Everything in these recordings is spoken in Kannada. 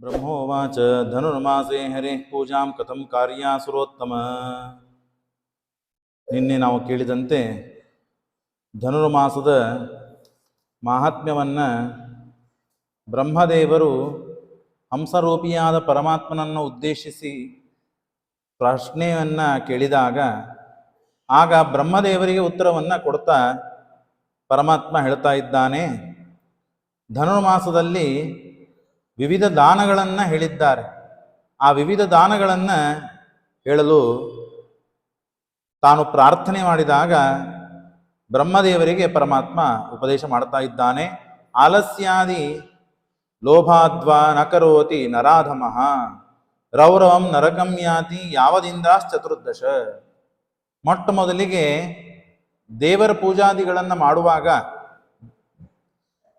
ಬ್ರಹ್ಮೋವಾಚ ಧನುರ್ಮಾಸೇ ಹರೇ ಪೂಜಾಂ ಕಥಂ ಕಾರ್ಯಾಸುರೋತ್ತಮ ನಿನ್ನೆ ನಾವು ಕೇಳಿದಂತೆ ಧನುರ್ಮಾಸದ ಮಾಹಾತ್ಮ್ಯವನ್ನು ಬ್ರಹ್ಮದೇವರು ಹಂಸರೂಪಿಯಾದ ಪರಮಾತ್ಮನನ್ನು ಉದ್ದೇಶಿಸಿ ಪ್ರಶ್ನೆಯನ್ನು ಕೇಳಿದಾಗ ಆಗ ಬ್ರಹ್ಮದೇವರಿಗೆ ಉತ್ತರವನ್ನು ಕೊಡ್ತಾ ಪರಮಾತ್ಮ ಹೇಳ್ತಾ ಇದ್ದಾನೆ, ಧನುರ್ಮಾಸದಲ್ಲಿ ವಿವಿಧ ದಾನಗಳನ್ನು ಹೇಳಿದ್ದಾರೆ. ಆ ವಿವಿಧ ದಾನಗಳನ್ನು ಹೇಳಲು ತಾನು ಪ್ರಾರ್ಥನೆ ಮಾಡಿದಾಗ ಬ್ರಹ್ಮದೇವರಿಗೆ ಪರಮಾತ್ಮ ಉಪದೇಶ ಮಾಡ್ತಾ ಇದ್ದಾನೆ. ಆಲಸ್ಯಾದಿ ಲೋಭಾದ್ವಾ ನಕರೋತಿ ನರಾಧಮಃ ರೌರವಂ ಯಾತಿ ಚತುರ್ದಶ ಮೊಟ್ಟ ಮೊದಲಿಗೆ ದೇವರ ಪೂಜಾದಿಗಳನ್ನು ಮಾಡುವಾಗ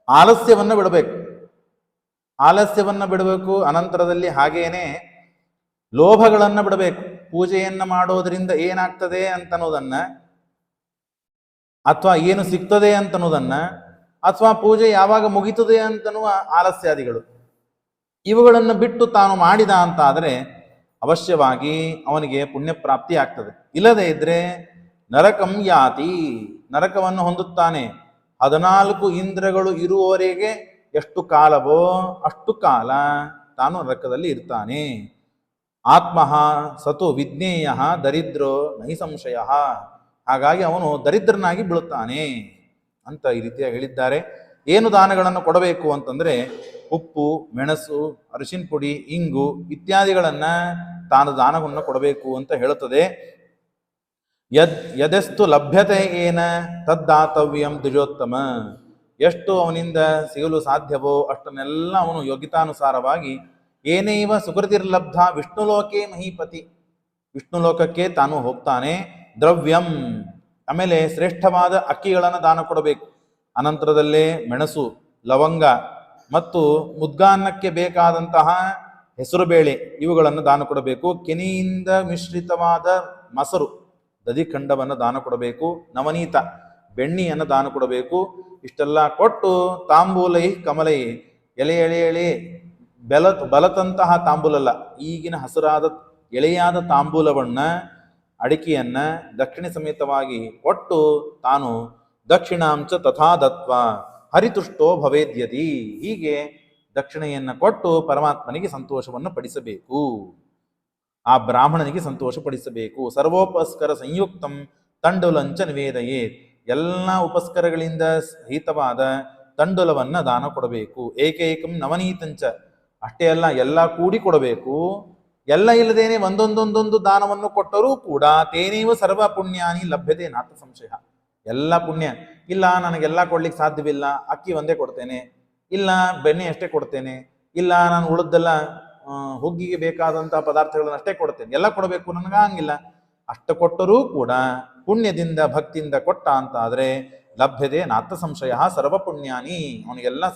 ಆಲಸ್ಯವನ್ನು ಬಿಡಬೇಕು. ಆಲಸ್ಯವನ್ನು ಬಿಡಬೇಕು, ಅನಂತರದಲ್ಲಿ ಹಾಗೇನೆ ಲೋಭಗಳನ್ನು ಬಿಡಬೇಕು. ಪೂಜೆಯನ್ನು ಮಾಡೋದರಿಂದ ಏನಾಗ್ತದೆ ಅಂತನ್ನೋದನ್ನ ಅಥವಾ ಏನು ಸಿಗ್ತದೆ ಅಂತನ್ನೋದನ್ನ ಅಥವಾ ಪೂಜೆ ಯಾವಾಗ ಮುಗಿತದೆ ಅಂತನ್ನುವ ಆಲಸ್ಯಾದಿಗಳು. ಇವುಗಳನ್ನು ಬಿಟ್ಟು ತಾನು ಮಾಡಿದ ಅಂತ ಆದರೆ ಅವಶ್ಯವಾಗಿ ಅವನಿಗೆ ಪುಣ್ಯಪ್ರಾಪ್ತಿ ಆಗ್ತದೆ. ಇಲ್ಲದೇ ಇದ್ರೆ ನರಕಂ ಯಾತಿ, ನರಕವನ್ನು ಹೊಂದುತ್ತಾನೆ. ಹದಿನಾಲ್ಕು ಇಂದ್ರಗಳು ಇರುವವರೆಗೆ ಎಷ್ಟು ಕಾಲವೋ ಅಷ್ಟು ಕಾಲ ತಾನು ನರಕದಲ್ಲಿ ಇರ್ತಾನೆ. ಆತ್ಮಃ ಸತು ವಿಜ್ಞೇಯ ದರಿದ್ರೋ ನಹಿ ಸಂಶಯ. ಹಾಗಾಗಿ ಅವನು ದರಿದ್ರನಾಗಿ ಬೀಳುತ್ತಾನೆ ಅಂತ ಈ ರೀತಿಯಾಗಿ ಹೇಳಿದ್ದಾರೆ. ಏನು ದಾನಗಳನ್ನು ಕೊಡಬೇಕು ಅಂತಂದ್ರೆ ಉಪ್ಪು, ಮೆಣಸು, ಅರಿಶಿನ ಪುಡಿ, ಇಂಗು ಇತ್ಯಾದಿಗಳನ್ನು ತಾನು ದಾನವನ್ನು ಕೊಡಬೇಕು ಅಂತ ಹೇಳುತ್ತದೆ. ಯದ್, ಯದೆಸ್ತು ಲಭ್ಯತೆ ಏನ ತದ್ದಾತವ್ಯಂ ದ್ವಿಜೋತ್ತಮ. ಎಷ್ಟು ಅವನಿಂದ ಸಿಗಲು ಸಾಧ್ಯವೋ ಅಷ್ಟನ್ನೆಲ್ಲ ಅವನು ಯೋಗ್ಯತಾನುಸಾರವಾಗಿ ಏನೈವ ಸುಕೃತಿರ್ಲಬ್ಧ ವಿಷ್ಣುಲೋಕೆ ಮಹೀಪತಿ. ವಿಷ್ಣುಲೋಕಕ್ಕೆ ತಾನು ಹೋಗ್ತಾನೆ, ದ್ರವ್ಯಂ, ಆಮೇಲೆ ಶ್ರೇಷ್ಠವಾದ ಅಕ್ಕಿಗಳನ್ನು ದಾನ ಕೊಡಬೇಕು. ಅನಂತರದಲ್ಲೇ ಮೆಣಸು, ಲವಂಗ ಮತ್ತು ಮುದ್ಗಾನ್ನಕ್ಕೆ ಬೇಕಾದಂತಹ ಹೆಸರುಬೇಳೆ ಇವುಗಳನ್ನು ದಾನ ಕೊಡಬೇಕು. ಕೆನಿಯಿಂದ ಮಿಶ್ರಿತವಾದ ಮೊಸರು, ದಧಿಖಂಡವನ್ನು ದಾನ ಕೊಡಬೇಕು. ನವನೀತ ಬೆಣ್ಣಿಯನ್ನು ದಾನ ಕೊಡಬೇಕು. ಇಷ್ಟೆಲ್ಲ ಕೊಟ್ಟು ತಾಂಬೂಲೈ ಕಮಲೈ, ಎಲೆ ಎಳೆ ಎಳೆ, ಬೆಲ ಬಲತಂತಹ ತಾಂಬೂಲಲ್ಲ, ಈಗಿನ ಹಸಿರಾದ ಎಳೆಯಾದ ತಾಂಬೂಲವನ್ನು, ಅಡಿಕೆಯನ್ನು ದಕ್ಷಿಣ ಸಮೇತವಾಗಿ ಕೊಟ್ಟು ತಾನು ದಕ್ಷಿಣಾಂಶ ತಥಾ ದತ್ವ ಹರಿತುಷ್ಟೋ ಭವೇದ್ಯತಿ. ಹೀಗೆ ದಕ್ಷಿಣೆಯನ್ನು ಕೊಟ್ಟು ಪರಮಾತ್ಮನಿಗೆ ಸಂತೋಷವನ್ನು ಪಡಿಸಬೇಕು. ಆ ಬ್ರಾಹ್ಮಣನಿಗೆ ಸಂತೋಷ ಪಡಿಸಬೇಕು ಸರ್ವೋಪಸ್ಕರ ಸಂಯುಕ್ತಂ ತಂಡುಲಂಚ ನಿವೇದಯೇ ಎಲ್ಲ ಉಪಸ್ಕರಗಳಿಂದ ಸಹಿತವಾದ ತಂಡುಲವನ್ನ ದಾನ ಕೊಡಬೇಕು. ಏಕೈಕಂ ನವನೀತಂಚ. ಅಷ್ಟೇ ಅಲ್ಲ, ಎಲ್ಲ ಕೂಡಿ ಕೊಡಬೇಕು. ಎಲ್ಲ ಇಲ್ಲದೇನೆ ಒಂದೊಂದೊಂದೊಂದು ದಾನವನ್ನು ಕೊಟ್ಟರೂ ಕೂಡ ತೇನೇವ ಸರ್ವ ಪುಣ್ಯಾನಿ ಲಭ್ಯತೆ ನಾಥ ಸಂಶಯ. ಎಲ್ಲ ಪುಣ್ಯ. ಇಲ್ಲ, ನನಗೆಲ್ಲ ಕೊಡ್ಲಿಕ್ಕೆ ಸಾಧ್ಯವಿಲ್ಲ. ಅಕ್ಕಿ ಒಂದೇ ಕೊಡ್ತೇನೆ. ಇಲ್ಲ, ಬೆಣ್ಣೆ ಅಷ್ಟೇ ಕೊಡ್ತೇನೆ. ಇಲ್ಲ, ನಾನು ಉಳಿದೆಲ್ಲ ಹುಗ್ಗಿಗೆ ಬೇಕಾದಂತಹ ಪದಾರ್ಥಗಳನ್ನು ಅಷ್ಟೇ ಕೊಡ್ತೇನೆ. ಎಲ್ಲ ಕೊಡಬೇಕು ನನಗಾಗಿಲ್ಲ ಅಷ್ಟು ಕೊಟ್ಟರೂ ಕೂಡ ಪುಣ್ಯದಿಂದ ಭಕ್ತಿಯಿಂದ ಕೊಟ್ಟ ಅಂತಾದರೆ ಲಭ್ಯತೆ ನಾಥ ಸಂಶಯ ಸರ್ವ ಪುಣ್ಯಾನಿ ಅವನಿಗೆಲ್ಲ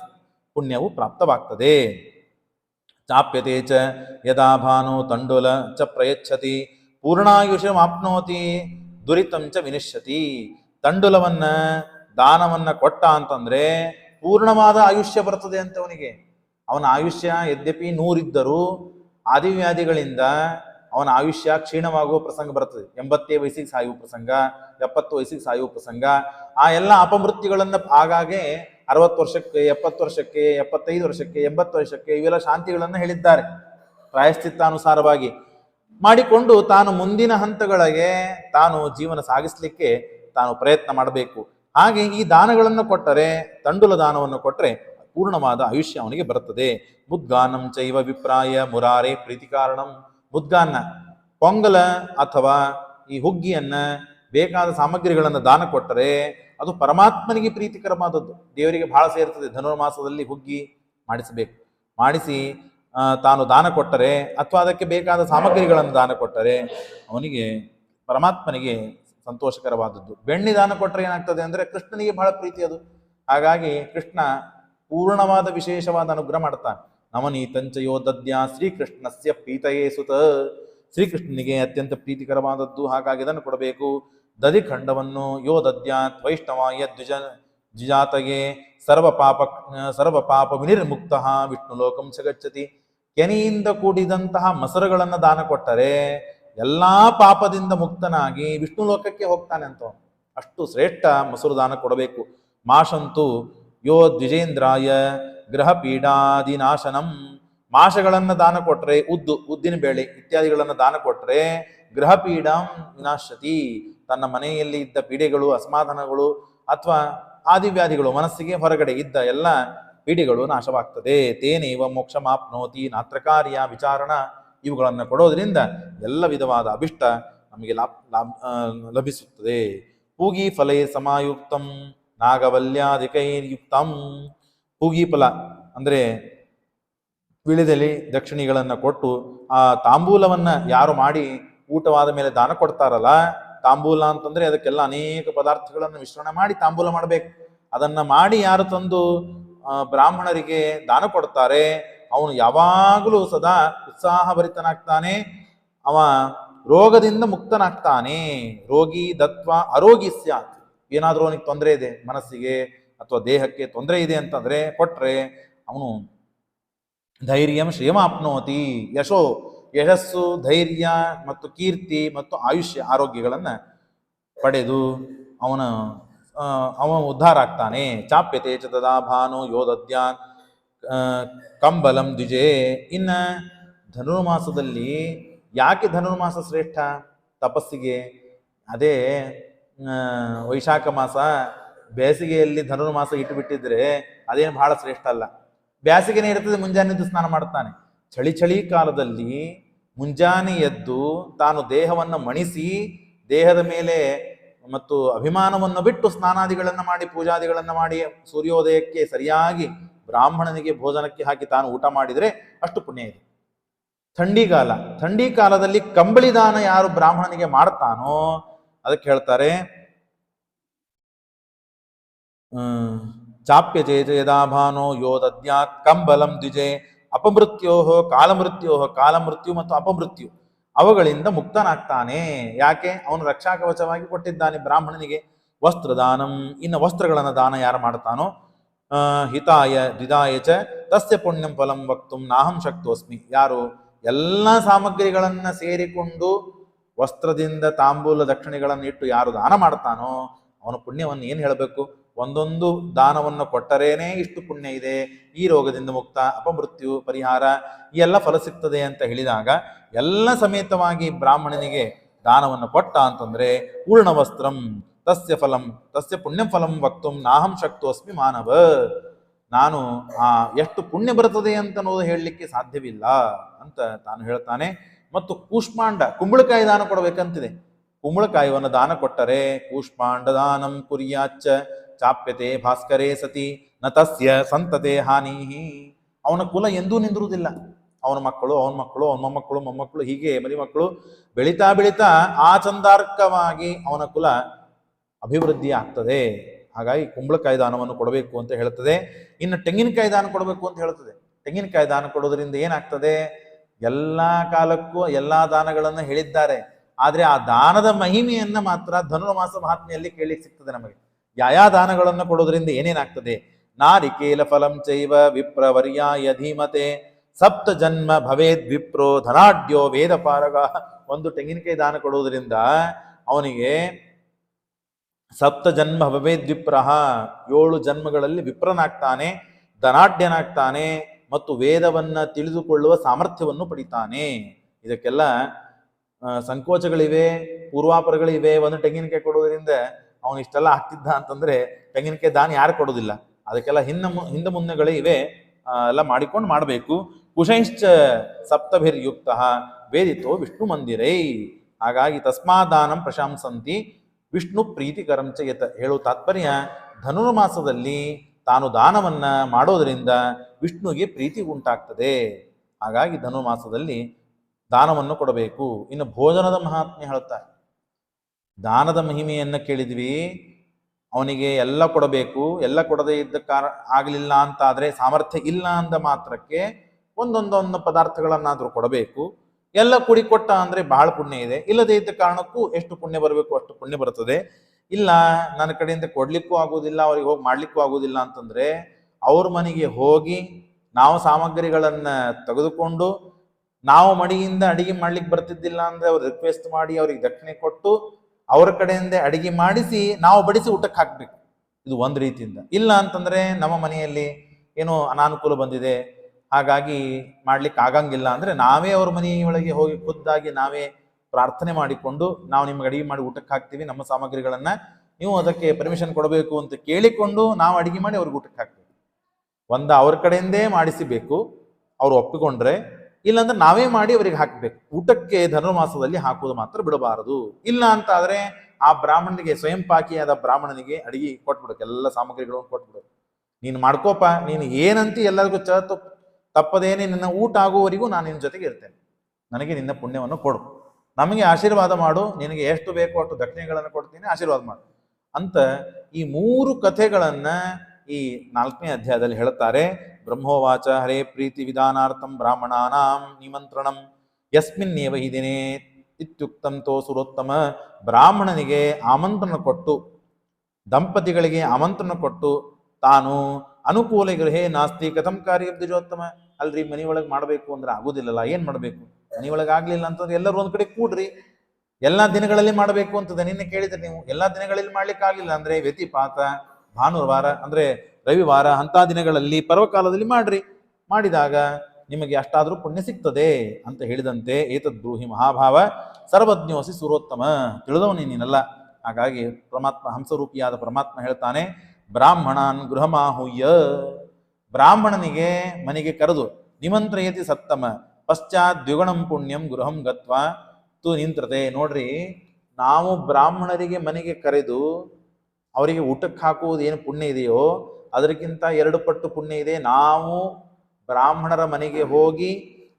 ಪುಣ್ಯವು ಪ್ರಾಪ್ತವಾಗ್ತದೆ. ಚಾಪ್ಯತೆ ಚ ಯದಾ ಭಾನು ತಂಡುಲ ಚ ಪ್ರಯಚ್ಛತಿ ಪೂರ್ಣಾಯುಷಮಾಪ್ನೋತಿ ದುರಿತಂ ಚ ವಿನಿಶ್ಯತಿ. ತಂಡುಲವನ್ನ, ದಾನವನ್ನ ಕೊಟ್ಟ ಅಂತಂದ್ರೆ ಪೂರ್ಣವಾದ ಆಯುಷ್ಯ ಬರ್ತದೆ ಅಂತ ಅವನಿಗೆ ಅವನ ಆಯುಷ್ಯ ಯದ್ಯಪಿ ನೂರಿದ್ದರೂ ಆದಿವ್ಯಾಧಿಗಳಿಂದ ಅವನ ಆಯುಷ್ಯ ಕ್ಷೀಣವಾಗುವ ಪ್ರಸಂಗ ಬರ್ತದೆ. ಎಂಬತ್ತೇ ವಯಸ್ಸಿಗೆ ಸಾಯುವ ಪ್ರಸಂಗ, ಎಪ್ಪತ್ತು ವಯಸ್ಸಿಗೆ ಸಾಯುವ ಪ್ರಸಂಗ, ಆ ಎಲ್ಲ ಅಪಮೃತ್ಯುಗಳನ್ನ ಆಗಾಗೆ ಅರವತ್ತು ವರ್ಷಕ್ಕೆ, ಎಪ್ಪತ್ತು ವರ್ಷಕ್ಕೆ, ಎಪ್ಪತ್ತೈದು ವರ್ಷಕ್ಕೆ, ಎಂಬತ್ತು ವರ್ಷಕ್ಕೆ ಇವೆಲ್ಲ ಶಾಂತಿಗಳನ್ನು ಹೇಳಿದ್ದಾರೆ. ಪ್ರಾಯಶ್ಚಿತ್ತಾನುಸಾರವಾಗಿ ಮಾಡಿಕೊಂಡು ತಾನು ಮುಂದಿನ ಹಂತಗಳಿಗೆ ತಾನು ಜೀವನ ಸಾಗಿಸ್ಲಿಕ್ಕೆ ತಾನು ಪ್ರಯತ್ನ ಮಾಡಬೇಕು. ಹಾಗೆ ಈ ದಾನಗಳನ್ನು ಕೊಟ್ಟರೆ, ತಂಡುಲ ದಾನವನ್ನು ಕೊಟ್ಟರೆ ಪೂರ್ಣವಾದ ಆಯುಷ್ಯ ಅವನಿಗೆ ಬರುತ್ತದೆ. ಬುದ್ಗಾನಂ ಚೈವ ವಿಪ್ರಾಯ ಮುರಾರೆ ಪ್ರೀತಿ ಕಾರಣಂ. ಮುದ್ಗಾನ್ನ, ಪೊಂಗಲ ಅಥವಾ ಈ ಹುಗ್ಗಿಯನ್ನ ಬೇಕಾದ ಸಾಮಗ್ರಿಗಳನ್ನು ದಾನ ಕೊಟ್ಟರೆ ಅದು ಪರಮಾತ್ಮನಿಗೆ ಪ್ರೀತಿಕರವಾದದ್ದು. ದೇವರಿಗೆ ಬಹಳ ಸೇರ್ತದೆ. ಧನುರ್ಮಾಸದಲ್ಲಿ ಹುಗ್ಗಿ ಮಾಡಿಸಬೇಕು. ಮಾಡಿಸಿ ತಾನು ದಾನ ಕೊಟ್ಟರೆ ಅಥವಾ ಅದಕ್ಕೆ ಬೇಕಾದ ಸಾಮಗ್ರಿಗಳನ್ನು ದಾನ ಕೊಟ್ಟರೆ ಅವನಿಗೆ, ಪರಮಾತ್ಮನಿಗೆ ಸಂತೋಷಕರವಾದದ್ದು. ಬೆಣ್ಣೆ ದಾನ ಕೊಟ್ಟರೆ ಏನಾಗ್ತದೆ ಅಂದರೆ ಕೃಷ್ಣನಿಗೆ ಬಹಳ ಪ್ರೀತಿ ಅದು. ಹಾಗಾಗಿ ಕೃಷ್ಣ ಪೂರ್ಣವಾದ ವಿಶೇಷವಾದ ಅನುಗ್ರಹ ಮಾಡ್ತಾನೆ. ನವನೀತಂಚಯೋ ದದ್ಯ ಶ್ರೀಕೃಷ್ಣಸ್ಯ ಪೀತಯೇ ಸುತ. ಶ್ರೀಕೃಷ್ಣನಿಗೆ ಅತ್ಯಂತ ಪ್ರೀತಿಕರವಾದದ್ದು ಹಾಗಾಗಿ ಇದನ್ನು ಕೊಡಬೇಕು. ದಧಿಖಂಡವನ್ನು ಯೋ ದದ್ಯಾತ್ ವೈಷ್ಣವಾಯ ದ್ವಿಜ ದ್ವಿಜಾತಗೆ ಸರ್ವ ಪಾಪ ಸರ್ವ ಪಾಪ ವಿನಿರ್ಮುಕ್ತ ವಿಷ್ಣು ಲೋಕಂ ಸಗಚ್ಚತಿ. ಗಚ್ಚತಿ ಕೆನೆಯಿಂದ ಕೂಡಿದಂತಹ ಮೊಸರುಗಳನ್ನು ದಾನ ಕೊಟ್ಟರೆ ಎಲ್ಲಾ ಪಾಪದಿಂದ ಮುಕ್ತನಾಗಿ ವಿಷ್ಣು ಲೋಕಕ್ಕೆ ಹೋಗ್ತಾನೆ ಅಂತ ಅಷ್ಟು ಶ್ರೇಷ್ಠ ಮೊಸರು ದಾನ ಕೊಡಬೇಕು. ಮಾಶಂತು ಯೋ ದ್ವಿಜೇಂದ್ರಾಯ ಗ್ರಹ ಪೀಡಾದಿನಾಶನಂ ಮಾಷಗಳನ್ನ ದಾನ ಕೊಟ್ರೆ ಉದ್ದು, ಉದ್ದಿನ ಬೇಳೆ ಇತ್ಯಾದಿಗಳನ್ನ ದಾನ ಕೊಟ್ರೆ ಗ್ರಹ ಪೀಡಾಂ ವಿನಾಶತಿ. ತನ್ನ ಮನೆಯಲ್ಲಿ ಇದ್ದ ಪೀಡೆಗಳು, ಅಸಮಾಧಾನಗಳು ಅಥವಾ ಆದಿವ್ಯಾಧಿಗಳು, ಮನಸ್ಸಿಗೆ ಹೊರಗಡೆ ಇದ್ದ ಎಲ್ಲ ಪೀಡೆಗಳು ನಾಶವಾಗ್ತದೆ. ತೇನೇವ ಮೋಕ್ಷ ಮಾಪ್ನೋತಿ ನಾತ್ರಕಾರ್ಯ ವಿಚಾರಣ ಇವುಗಳನ್ನು ಕೊಡೋದ್ರಿಂದ ಎಲ್ಲ ವಿಧವಾದ ಅಭಿಷ್ಟ ನಮಗೆ ಲಾಭ ಲಾಭ ಲಭಿಸುತ್ತದೆ. ಪೂಗಿ ಫಲೈ ಸಮಾಯುಕ್ತಂ ನಾಗವಲ್ಯಾದಿಕೈರ್ಯುಕ್ತಂ ಪೂಗಿ ಫಲ ಅಂದ್ರೆ ವಿಳಿದೆಲೆ ದಕ್ಷಿಣಿಗಳನ್ನು ಕೊಟ್ಟು ಆ ತಾಂಬೂಲವನ್ನು ಯಾರು ಮಾಡಿ ಊಟವಾದ ಮೇಲೆ ದಾನ ಕೊಡ್ತಾರಲ್ಲ, ತಾಂಬೂಲ ಅಂತಂದ್ರೆ ಅದಕ್ಕೆಲ್ಲ ಅನೇಕ ಪದಾರ್ಥಗಳನ್ನು ಮಿಶ್ರಣ ಮಾಡಿ ತಾಂಬೂಲ ಮಾಡಬೇಕು. ಅದನ್ನ ಮಾಡಿ ಯಾರು ತಂದು ಬ್ರಾಹ್ಮಣರಿಗೆ ದಾನ ಕೊಡ್ತಾರೆ, ಅವನು ಯಾವಾಗಲೂ ಸದಾ ಉತ್ಸಾಹಭರಿತನಾಗ್ತಾನೆ, ಅವ ರೋಗದಿಂದ ಮುಕ್ತನಾಗ್ತಾನೆ. ರೋಗಿ ದತ್ವ ಅರೋಗಿ ಸ್ಯಾತ್. ಏನಾದರೂ ಅವನಿಗೆ ತೊಂದರೆ ಇದೆ ಮನಸ್ಸಿಗೆ ಅಥವಾ ದೇಹಕ್ಕೆ ತೊಂದರೆ ಇದೆ ಅಂತಂದರೆ ಕೊಟ್ಟರೆ ಅವನು ಧೈರ್ಯಂ ಶ್ರೇಮಾಪ್ನೋತಿ ಯಶೋ ಯಶಸ್ಸು, ಧೈರ್ಯ ಮತ್ತು ಕೀರ್ತಿ ಮತ್ತು ಆಯುಷ್ಯ ಆರೋಗ್ಯಗಳನ್ನು ಪಡೆದು ಅವನ ಅವ ಉದ್ಧಾರ ಆಗ್ತಾನೆ. ಚಾಪ್ಯತೆ ಚ ತದಾ ಭಾನು ಯೋಧದ್ಯಾನ್ ಕಂಬಲಂ ದ್ವಿಜೆ. ಇನ್ನು ಧನುರ್ಮಾಸದಲ್ಲಿ ಯಾಕೆ ಧನುರ್ಮಾಸ ಶ್ರೇಷ್ಠ? ತಪಸ್ಸಿಗೆ. ಅದೇ ವೈಶಾಖ ಮಾಸ ಬೇಸಿಗೆಯಲ್ಲಿ ಧನುರ್ಮಾಸ ಇಟ್ಟುಬಿಟ್ಟಿದ್ರೆ ಅದೇನು ಬಹಳ ಶ್ರೇಷ್ಠ ಅಲ್ಲ. ಬ್ಯಾಸಿಗೆನೇ ಇರ್ತದೆ, ಮುಂಜಾನೆ ಎದ್ದು ಸ್ನಾನ ಮಾಡ್ತಾನೆ. ಚಳಿ ಚಳಿ ಕಾಲದಲ್ಲಿ ಮುಂಜಾನೆ ಎದ್ದು ತಾನು ದೇಹವನ್ನು ಮಣಿಸಿ, ದೇಹದ ಮೇಲೆ ಮತ್ತು ಅಭಿಮಾನವನ್ನು ಬಿಟ್ಟು ಸ್ನಾನಾದಿಗಳನ್ನು ಮಾಡಿ, ಪೂಜಾದಿಗಳನ್ನು ಮಾಡಿ ಸೂರ್ಯೋದಯಕ್ಕೆ ಸರಿಯಾಗಿ ಬ್ರಾಹ್ಮಣನಿಗೆ ಭೋಜನಕ್ಕೆ ಹಾಕಿ ತಾನು ಊಟ ಮಾಡಿದರೆ ಅಷ್ಟು ಪುಣ್ಯ ಇದೆ. ಥಂಡಿಗಾಲ ಥಂಡಿ ಕಾಲದಲ್ಲಿ ಕಂಬಳಿದಾನ ಯಾರು ಬ್ರಾಹ್ಮಣನಿಗೆ ಮಾಡ್ತಾನೋ ಅದಕ್ಕೆ ಹೇಳ್ತಾರೆ ಹ್ಮ್, ಚಾಪ್ಯ ಚೇತ ಯದಾಭಾನೋ ಯೋ ದದ್ಯಾತ್ ಕಂಬಲಂ ದ್ವಿಜೆ ಅಪಮೃತ್ಯೋಹೋ ಕಾಲಮೃತ್ಯೋಹೋ ಕಾಲಮೃತ್ಯು ಮತ್ತು ಅಪಮೃತ್ಯು. ಅವುಗಳಿಂದ ಮುಕ್ತನಾಗ್ತಾನೆ. ಯಾಕೆ? ಅವನು ರಕ್ಷಾಕವಚವಾಗಿ ಕೊಟ್ಟಿದ್ದಾನೆ ಬ್ರಾಹ್ಮಣನಿಗೆ. ವಸ್ತ್ರದಾನಂ. ಇನ್ನು ವಸ್ತ್ರಗಳನ್ನು ದಾನ ಯಾರು ಮಾಡ್ತಾನೋ ಹಿತಾಯ ದ್ವಿದಾಯ ಚ ತಸ್ಯ ಪುಣ್ಯಂ ಫಲಂ ವಕ್ತು ನಾಹಂ ಶಕ್ತೋಸ್ಮಿ. ಯಾರು? ಎಲ್ಲ ಸಾಮಗ್ರಿಗಳನ್ನ ಸೇರಿಕೊಂಡು ವಸ್ತ್ರದಿಂದ ತಾಂಬೂಲ ದಕ್ಷಿಣೆಗಳನ್ನು ಇಟ್ಟು ಯಾರು ದಾನ ಮಾಡ್ತಾನೋ ಅವನ ಪುಣ್ಯವನ್ನು ಏನು ಹೇಳಬೇಕು? ಒಂದೊಂದು ದಾನವನ್ನು ಕೊಟ್ಟರೇನೆ ಇಷ್ಟು ಪುಣ್ಯ ಇದೆ. ಈ ರೋಗದಿಂದ ಮುಕ್ತ, ಅಪಮೃತ್ಯು, ಪರಿಹಾರ, ಈ ಎಲ್ಲ ಫಲ ಸಿಗ್ತದೆ ಅಂತ ಹೇಳಿದಾಗ ಎಲ್ಲ ಸಮೇತವಾಗಿ ಬ್ರಾಹ್ಮಣನಿಗೆ ದಾನವನ್ನು ಕೊಟ್ಟ ಅಂತಂದ್ರೆ ಪೂರ್ಣ ವಸ್ತ್ರಂ ತಸ್ಯ ಫಲಂ, ತಸ್ಯ ಪುಣ್ಯ ಫಲಂ ವಕ್ತುಂ ನಾಹಂ ಶಕ್ತೋಸ್ಮಿ ಮಾನವ. ನಾನು ಆ ಎಷ್ಟು ಪುಣ್ಯ ಬರುತ್ತದೆ ಅಂತ ಅನ್ನೋದು ಹೇಳಲಿಕ್ಕೆ ಸಾಧ್ಯವಿಲ್ಲ ಅಂತ ತಾನು ಹೇಳ್ತಾನೆ. ಮತ್ತು ಕೂಷ್ಮಾಂಡ, ಕುಂಬಳಕಾಯಿ ದಾನ ಕೊಡಬೇಕಂತಿದೆ. ಕುಂಬಳಕಾಯಿಯನ್ನು ದಾನ ಕೊಟ್ಟರೆ ಕೂಷ್ಮಾಂಡ ದಾನಂ ಕುರ್ಯಾಚ್ಚ. ಚಾಪ್ಯತೆ ಭಾಸ್ಕರೇ ಸತಿ, ನ ಸಂತತೆ ಹಾನಿ ಅವನ ಕುಲ ಎಂದೂ ನಿಂದಿರುವುದಿಲ್ಲ. ಅವನ ಮಕ್ಕಳು ಅವನ ಮಕ್ಕಳು, ಅವನ ಮೊಮ್ಮಕ್ಕಳು ಮೊಮ್ಮಕ್ಕಳು, ಹೀಗೆ ಮರಿ ಮಕ್ಕಳು ಬೆಳೀತಾ ಬೆಳೀತಾ ಆ ಚಂದಾರ್ಕವಾಗಿ ಅವನ ಕುಲ ಅಭಿವೃದ್ಧಿ ಆಗ್ತದೆ. ಹಾಗಾಗಿ ಕುಂಬಳಕಾಯಿ ದಾನವನ್ನು ಕೊಡಬೇಕು ಅಂತ ಹೇಳ್ತದೆ ಇನ್ನು ತೆಂಗಿನಕಾಯಿ ದಾನ ಕೊಡಬೇಕು ಅಂತ ಹೇಳ್ತದೆ ತೆಂಗಿನಕಾಯಿ ದಾನ ಕೊಡೋದ್ರಿಂದ ಏನಾಗ್ತದೆ? ಎಲ್ಲ ಕಾಲಕ್ಕೂ ಎಲ್ಲಾ ದಾನಗಳನ್ನು ಹೇಳಿದ್ದಾರೆ. ಆದರೆ ಆ ದಾನದ ಮಹಿಮೆಯನ್ನು ಮಾತ್ರ ಧನುರ್ಮಾಸ ಮಹಾತ್ಮೆಯಲ್ಲಿ ಕೇಳಿ ಸಿಗ್ತದೆ ನಮಗೆ. ಯಾಯಾ ದಾನಗಳನ್ನು ಕೊಡೋದ್ರಿಂದ ಏನೇನಾಗ್ತದೆ? ನಾರಿಕೇಲ ಫಲಂ ಚೈವ ವಿಪ್ರವರ್ಯಾಯ ಧೀಮತೆ ಸಪ್ತ ಜನ್ಮ ಭವೇದ್ ವಿಪ್ರೋ ಧನಾಢ್ಯೋ ವೇದ ಪಾರಗ. ಒಂದು ತೆಂಗಿನಕಾಯಿ ದಾನ ಕೊಡೋದ್ರಿಂದ ಅವನಿಗೆ ಸಪ್ತ ಜನ್ಮ ಭವೇದ್ ವಿಪ್ರಹ, ಏಳು ಜನ್ಮಗಳಲ್ಲಿ ವಿಪ್ರನಾಗ್ತಾನೆ, ಧನಾಢ್ಯನಾಗ್ತಾನೆ ಮತ್ತು ವೇದವನ್ನ ತಿಳಿದುಕೊಳ್ಳುವ ಸಾಮರ್ಥ್ಯವನ್ನು ಪಡಿತಾನೆ. ಇದಕ್ಕೆಲ್ಲ ಸಂಕೋಚಗಳಿವೆ, ಪೂರ್ವಾಪರಗಳಿವೆ. ಒಂದು ತೆಂಗಿನಕಾಯಿ ಕೊಡೋದ್ರಿಂದ ಅವನು ಇಷ್ಟೆಲ್ಲ ಹಾಕ್ತಿದ್ದ ಅಂತಂದ್ರೆ ತೆಂಗಿನಕಾಯಿ ದಾನ ಯಾರು ಕೊಡೋದಿಲ್ಲ. ಅದಕ್ಕೆಲ್ಲ ಹಿಂದ ಹಿಂದೆ ಮುಂದೆಗಳೇ ಇವೆ ಎಲ್ಲ ಮಾಡಿಕೊಂಡು ಮಾಡಬೇಕು. ಕುಶೈಶ್ಚ ಸಪ್ತಭಿರ್ಯುಕ್ತ ವೇದಿತೋ ವಿಷ್ಣು ಮಂದಿರೈ. ಹಾಗಾಗಿ ತಸ್ಮಾದಾನಂ ಪ್ರಶಂಸಂತಿ ವಿಷ್ಣು ಪ್ರೀತಿಕರಂ ಚ ಯತ. ಹೇಳುವ ತಾತ್ಪರ್ಯ, ಧನುರ್ಮಾಸದಲ್ಲಿ ತಾನು ದಾನವನ್ನ ಮಾಡೋದರಿಂದ ವಿಷ್ಣುವಿಗೆ ಪ್ರೀತಿ ಉಂಟಾಗ್ತದೆ. ಹಾಗಾಗಿ ಧನುರ್ಮಾಸದಲ್ಲಿ ದಾನವನ್ನು ಕೊಡಬೇಕು. ಇನ್ನು ಭೋಜನದ ಮಹಾತ್ಮೆ ಹೇಳ್ತಾರೆ ದಾನದ ಮಹಿಮೆಯನ್ನು ಕೇಳಿದ್ವಿ. ಅವನಿಗೆ ಎಲ್ಲ ಕೊಡಬೇಕು, ಎಲ್ಲ ಕೊಡದೇ ಇದ್ದ ಕಾರ ಆಗಲಿಲ್ಲ ಅಂತ ಆದರೆ ಸಾಮರ್ಥ್ಯ ಇಲ್ಲ ಅಂದ ಮಾತ್ರಕ್ಕೆ ಒಂದೊಂದೊಂದು ಪದಾರ್ಥಗಳನ್ನಾದರೂ ಕೊಡಬೇಕು. ಎಲ್ಲ ಕುಡಿ ಕೊಟ್ಟ ಅಂದರೆ ಬಹಳ ಪುಣ್ಯ ಇದೆ. ಇಲ್ಲದೇ ಇದ್ದ ಕಾರಣಕ್ಕೂ ಎಷ್ಟು ಪುಣ್ಯ ಬರಬೇಕು, ಅಷ್ಟು ಪುಣ್ಯ ಬರ್ತದೆ. ಇಲ್ಲ, ನನ್ನ ಕಡೆಯಿಂದ ಕೊಡಲಿಕ್ಕೂ ಆಗುವುದಿಲ್ಲ, ಅವ್ರಿಗೆ ಹೋಗಿ ಮಾಡಲಿಕ್ಕೂ ಆಗುವುದಿಲ್ಲ ಅಂತಂದರೆ ಅವ್ರ ಮನೆಗೆ ಹೋಗಿ ನಾವು ಸಾಮಗ್ರಿಗಳನ್ನು ತೆಗೆದುಕೊಂಡು ನಾವು ಮಡಿಯಿಂದ ಅಡಿಗೆ ಮಾಡ್ಲಿಕ್ಕೆ ಬರ್ತಿದ್ದಿಲ್ಲ ಅಂದರೆ ಅವ್ರು ರಿಕ್ವೆಸ್ಟ್ ಮಾಡಿ ಅವ್ರಿಗೆ ದಕ್ಷಿಣೆ ಕೊಟ್ಟು ಅವ್ರ ಕಡೆಯಿಂದ ಅಡಿಗೆ ಮಾಡಿಸಿ ನಾವು ಬಡಿಸಿ ಊಟಕ್ಕೆ ಹಾಕ್ಬೇಕು. ಇದು ಒಂದು ರೀತಿಯಿಂದ. ಇಲ್ಲ ಅಂತಂದ್ರೆ ನಮ್ಮ ಮನೆಯಲ್ಲಿ ಏನೋ ಅನಾನುಕೂಲ ಬಂದಿದೆ. ಹಾಗಾಗಿ ಮಾಡ್ಲಿಕ್ಕೆ ಆಗಂಗಿಲ್ಲ ಅಂದ್ರೆ ನಾವೇ ಅವ್ರ ಮನೆಯೊಳಗೆ ಹೋಗಿ ಖುದ್ದಾಗಿ ನಾವೇ ಪ್ರಾರ್ಥನೆ ಮಾಡಿಕೊಂಡು ನಾವು ನಿಮ್ಗೆ ಅಡಿಗೆ ಮಾಡಿ ಊಟಕ್ಕೆ ಹಾಕ್ತೀವಿ, ನಮ್ಮ ಸಾಮಗ್ರಿಗಳನ್ನ ನೀವು ಅದಕ್ಕೆ ಪರ್ಮಿಷನ್ ಕೊಡಬೇಕು ಅಂತ ಕೇಳಿಕೊಂಡು ನಾವು ಅಡಿಗೆ ಮಾಡಿ ಅವ್ರಿಗೆ ಊಟಕ್ಕೆ ಹಾಕ್ತೀವಿ ಒಂದ ಅವ್ರ ಕಡೆಯಿಂದೇ ಮಾಡಿಸಬೇಕು ಅವ್ರು ಒಪ್ಪಿಕೊಂಡ್ರೆ ಇಲ್ಲಾಂದ್ರೆ ನಾವೇ ಮಾಡಿ ಅವರಿಗೆ ಹಾಕಬೇಕು. ಊಟಕ್ಕೆ ಧನುರ್ಮಾಸದಲ್ಲಿ ಹಾಕೋದು ಮಾತ್ರ ಬಿಡಬಾರದು. ಇಲ್ಲ ಅಂತ ಆದ್ರೆ ಆ ಬ್ರಾಹ್ಮಣನಿಗೆ ಸ್ವಯಂ ಪಾಕಿಯಾದ ಬ್ರಾಹ್ಮಣನಿಗೆ ಅಡಿಗೆ ಕೊಟ್ಬಿಡಕ್ಕೆ ಎಲ್ಲ ಸಾಮಗ್ರಿಗಳನ್ನು ಕೊಟ್ಬಿಡು. ನೀನು ಮಾಡ್ಕೋಪ, ನೀನು ಏನಂತ ಎಲ್ಲರಿಗೂ ಚ ತಪ್- ತಪ್ಪದೇನೆ ನಿನ್ನ ಊಟ ಆಗುವವರಿಗೂ ನಾನು ನಿನ್ನ ಜೊತೆಗೆ ಇರ್ತೇನೆ. ನನಗೆ ನಿನ್ನ ಪುಣ್ಯವನ್ನು ಕೊಡು. ನಮಗೆ ಆಶೀರ್ವಾದ ಮಾಡು, ನಿನಗೆ ಎಷ್ಟು ಬೇಕೋ ಅಷ್ಟು ದಕ್ಷಿಣೆಗಳನ್ನು ಕೊಡ್ತೀನಿ, ಆಶೀರ್ವಾದ ಮಾಡು. ಅಂತ ಈ ಮೂರು ಕಥೆಗಳನ್ನ ಈ ನಾಲ್ಕನೇ ಅಧ್ಯಾಯದಲ್ಲಿ ಹೇಳುತ್ತಾರೆ, ಬ್ರಹ್ಮೋವಾಚ ಹರೇ ಪ್ರೀತಿ ವಿಧಾನಾರ್ಥಂ ಬ್ರಾಹ್ಮಣಾನಾಂ ನಿಮಂತ್ರಣಂ ಯಸ್ಮಿನ್ನೇವ ಈ ದಿನೇ ಇತ್ಯುಕ್ತಂತೋ ಸುರೋತ್ತಮ, ಬ್ರಾಹ್ಮಣನಿಗೆ ಆಮಂತ್ರಣ ಕೊಟ್ಟು, ದಂಪತಿಗಳಿಗೆ ಆಮಂತ್ರಣ ಕೊಟ್ಟು, ತಾನು ಅನುಕೂಲ ಗೃಹೇ ನಾಸ್ತಿ ಕಥಂ ಕಾರ್ಯ ದ್ವಿಜೋತ್ತಮ ಅಲ್ರಿ ಮನೆಯೊಳಗೆ ಮಾಡಬೇಕು ಅಂದ್ರೆ ಆಗುದಿಲ್ಲಲ್ಲ, ಏನ್ ಮಾಡಬೇಕು? ಮನೆಯೊಳಗೆ ಆಗ್ಲಿಲ್ಲ ಅಂತಂದ್ರೆ ಎಲ್ಲರೂ ಒಂದ್ ಕಡೆ ಕೂಡ್ರಿ. ಎಲ್ಲಾ ದಿನಗಳಲ್ಲಿ ಮಾಡಬೇಕು ಅಂತದೆ, ನಿನ್ನೆ ಕೇಳಿದ್ರೆ ನೀವು, ಎಲ್ಲಾ ದಿನಗಳಲ್ಲಿ ಮಾಡ್ಲಿಕ್ಕೆ ಆಗ್ಲಿಲ್ಲ ಅಂದ್ರೆ ವ್ಯತಿಪಾತ. ಭಾನುವಾರ ಅಂದ್ರೆ ರವಿವಾರ ಅಂತ ದಿನಗಳಲ್ಲಿ ಪರ್ವಕಾಲದಲ್ಲಿ ಮಾಡ್ರಿ. ಮಾಡಿದಾಗ ನಿಮಗೆ ಅಷ್ಟಾದರೂ ಪುಣ್ಯ ಸಿಗ್ತದೆ ಅಂತ ಹೇಳಿದಂತೆ ಏತದ್ ಬ್ರೂಹಿ ಮಹಾಭಾವ ಸರ್ವಜ್ಞೋಸಿ ಸುರೋತ್ತಮ ತಿಳಿದವನೇ ನೀನಲ್ಲ. ಹಾಗಾಗಿ ಪರಮಾತ್ಮ ಹಂಸರೂಪಿಯಾದ ಪರಮಾತ್ಮ ಹೇಳ್ತಾನೆ, ಬ್ರಾಹ್ಮಣಾನ್ ಗೃಹಮಾಹುಯ್ಯ. ಬ್ರಾಹ್ಮಣನಿಗೆ ಮನೆಗೆ ಕರೆದು, ನಿಮಂತ್ರಯತಿ ಸತ್ತಮ, ಪಶ್ಚಾತ್ ದ್ವಿಗುಣಂ ಪುಣ್ಯಂ ಗೃಹಂ ಗತ್ವ. ತು ನಿಂತ್ರತೆ ನೋಡ್ರಿ, ನಾವು ಬ್ರಾಹ್ಮಣರಿಗೆ ಮನೆಗೆ ಕರೆದು ಅವರಿಗೆ ಊಟಕ್ಕೆ ಹಾಕುವುದು ಏನು ಪುಣ್ಯ ಇದೆಯೋ, ಅದಕ್ಕಿಂತ ಎರಡು ಪಟ್ಟು ಪುಣ್ಯ ಇದೆ. ನಾವು ಬ್ರಾಹ್ಮಣರ ಮನೆಗೆ ಹೋಗಿ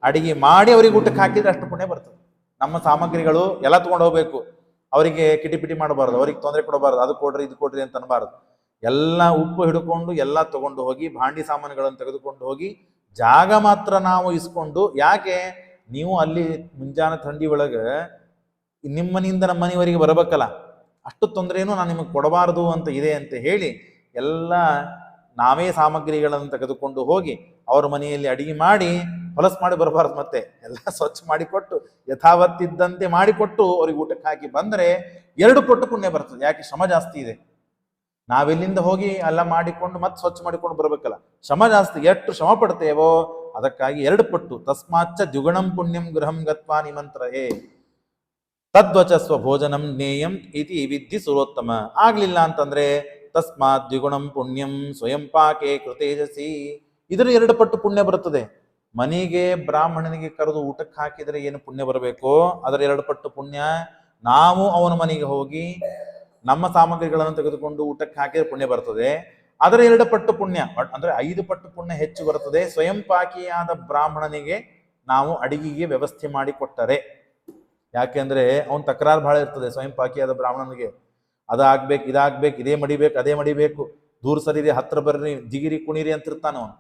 ಅಡಿಗೆ ಮಾಡಿ ಅವರಿಗೆ ಊಟಕ್ಕೆ ಹಾಕಿದ್ರೆ ಅಷ್ಟು ಪುಣ್ಯ ಬರ್ತದೆ. ನಮ್ಮ ಸಾಮಗ್ರಿಗಳು ಎಲ್ಲ ತಗೊಂಡು ಹೋಗ್ಬೇಕು. ಅವರಿಗೆ ಕಿಟಿಪಿಟಿ ಮಾಡಬಾರ್ದು, ಅವ್ರಿಗೆ ತೊಂದರೆ ಕೊಡಬಾರ್ದು, ಅದು ಕೊಡ್ರಿ, ಇದು ಕೊಡ್ರಿ ಅಂತ ಅನ್ಬಾರ್ದು. ಎಲ್ಲ ಉಪ್ಪು ಹಿಡ್ಕೊಂಡು ಎಲ್ಲ ತಗೊಂಡು ಹೋಗಿ, ಭಾಂಡಿ ಸಾಮಾನುಗಳನ್ನು ತೆಗೆದುಕೊಂಡು ಹೋಗಿ, ಜಾಗ ಮಾತ್ರ ನಾವು ಇಸ್ಕೊಂಡು, ಯಾಕೆ? ನೀವು ಅಲ್ಲಿ ಮುಂಜಾನೆ ಥಂಡಿ ಒಳಗೆ ನಿಮ್ಮನಿಂದ ನಮ್ಮ ಮನೆಯವರಿಗೆ ಬರಬೇಕಲ್ಲ. ಅಷ್ಟು ತೊಂದರೆಯೂ ನಾನು ನಿಮಗೆ ಕೊಡಬಾರದು ಅಂತ ಇದೆ ಅಂತ ಹೇಳಿ ಎಲ್ಲ ನಾವೇ ಸಾಮಗ್ರಿಗಳನ್ನು ತೆಗೆದುಕೊಂಡು ಹೋಗಿ ಅವ್ರ ಮನೆಯಲ್ಲಿ ಅಡಿಗೆ ಮಾಡಿ ಹೊಲಸು ಮಾಡಿ ಬರಬಾರ್ದು ಮತ್ತೆ. ಎಲ್ಲ ಸ್ವಚ್ಛ ಮಾಡಿಕೊಟ್ಟು ಯಥಾವತ್ತಿದ್ದಂತೆ ಮಾಡಿಕೊಟ್ಟು ಅವ್ರಿಗೆ ಊಟಕ್ಕೆ ಹಾಕಿ ಬಂದರೆ ಎರಡು ಪಟ್ಟು ಪುಣ್ಯ ಬರ್ತದೆ. ಯಾಕೆ? ಶ್ರಮ ಜಾಸ್ತಿ ಇದೆ. ನಾವೆಲ್ಲಿಂದ ಹೋಗಿ ಎಲ್ಲ ಮಾಡಿಕೊಂಡು ಮತ್ತೆ ಸ್ವಚ್ಛ ಮಾಡಿಕೊಂಡು ಬರಬೇಕಲ್ಲ. ಶ್ರಮ ಜಾಸ್ತಿ. ಎಷ್ಟು ಶ್ರಮ ಪಡ್ತೇವೋ ಅದಕ್ಕಾಗಿ ಎರಡು ಪಟ್ಟು. ತಸ್ಮಾಚ್ಚ ದ್ವಿಗುಣಂ ಪುಣ್ಯಂ ಗೃಹಂ ಗತ್ವಾ ನಿಮಂತ್ರಹೇ ತದ್ವಚ ಭೋಜನಂ ಜ್ಞೇಯಂ ಇತಿ ವಿದ್ಧಿ ಸುರೋತ್ತಮ ಆಗ್ಲಿಲ್ಲ ಅಂತಂದ್ರೆ ತಸ್ಮಾತ್ ದ್ವಿಗುಣಂ ಪುಣ್ಯಂ ಸ್ವಯಂ ಪಾಕೆ ಕೃತೇಜಸಿ. ಇದರ ಎರಡು ಪಟ್ಟು ಪುಣ್ಯ ಬರುತ್ತದೆ. ಮನೆಗೆ ಬ್ರಾಹ್ಮಣನಿಗೆ ಕರೆದು ಊಟಕ್ಕೆ ಹಾಕಿದರೆ ಏನು ಪುಣ್ಯ ಬರಬೇಕು? ಅದರ ಎರಡು ಪಟ್ಟು ಪುಣ್ಯ, ನಾವು ಅವನ ಮನೆಗೆ ಹೋಗಿ ನಮ್ಮ ಸಾಮಗ್ರಿಗಳನ್ನು ತೆಗೆದುಕೊಂಡು ಊಟಕ್ಕೆ ಹಾಕಿದ್ರೆ ಪುಣ್ಯ ಬರ್ತದೆ. ಅದರ ಎರಡು ಪಟ್ಟು ಪುಣ್ಯ ಅಂದ್ರೆ ಐದು ಪಟ್ಟು ಪುಣ್ಯ ಹೆಚ್ಚು ಬರುತ್ತದೆ ಸ್ವಯಂ ಪಾಕಿಯಾದ ಬ್ರಾಹ್ಮಣನಿಗೆ ನಾವು ಅಡಿಗೆಗೆ ವ್ಯವಸ್ಥೆ ಮಾಡಿ ಕೊಟ್ಟರೆ ಯಾಕೆಂದ್ರೆ ಅವನ್ ತಕರಾರು ಬಹಳ ಇರ್ತದೆ, ಸ್ವಯಂ ಪಾಕಿಯಾದ ಬ್ರಾಹ್ಮಣನಿಗೆ. ಅದಾಗ್ಬೇಕು, ಇದಾಗ್ಬೇಕು, ಇದೇ ಮಡಿಬೇಕು, ಅದೇ ಮಡಿಬೇಕು. ದೂರ ಸರಿರಿ, ಹತ್ರ ಬರ್ರಿ, ಜಿಗಿರಿ, ಕುಣಿರಿ ಅಂತಿರ್ತಾನ ಅವನು.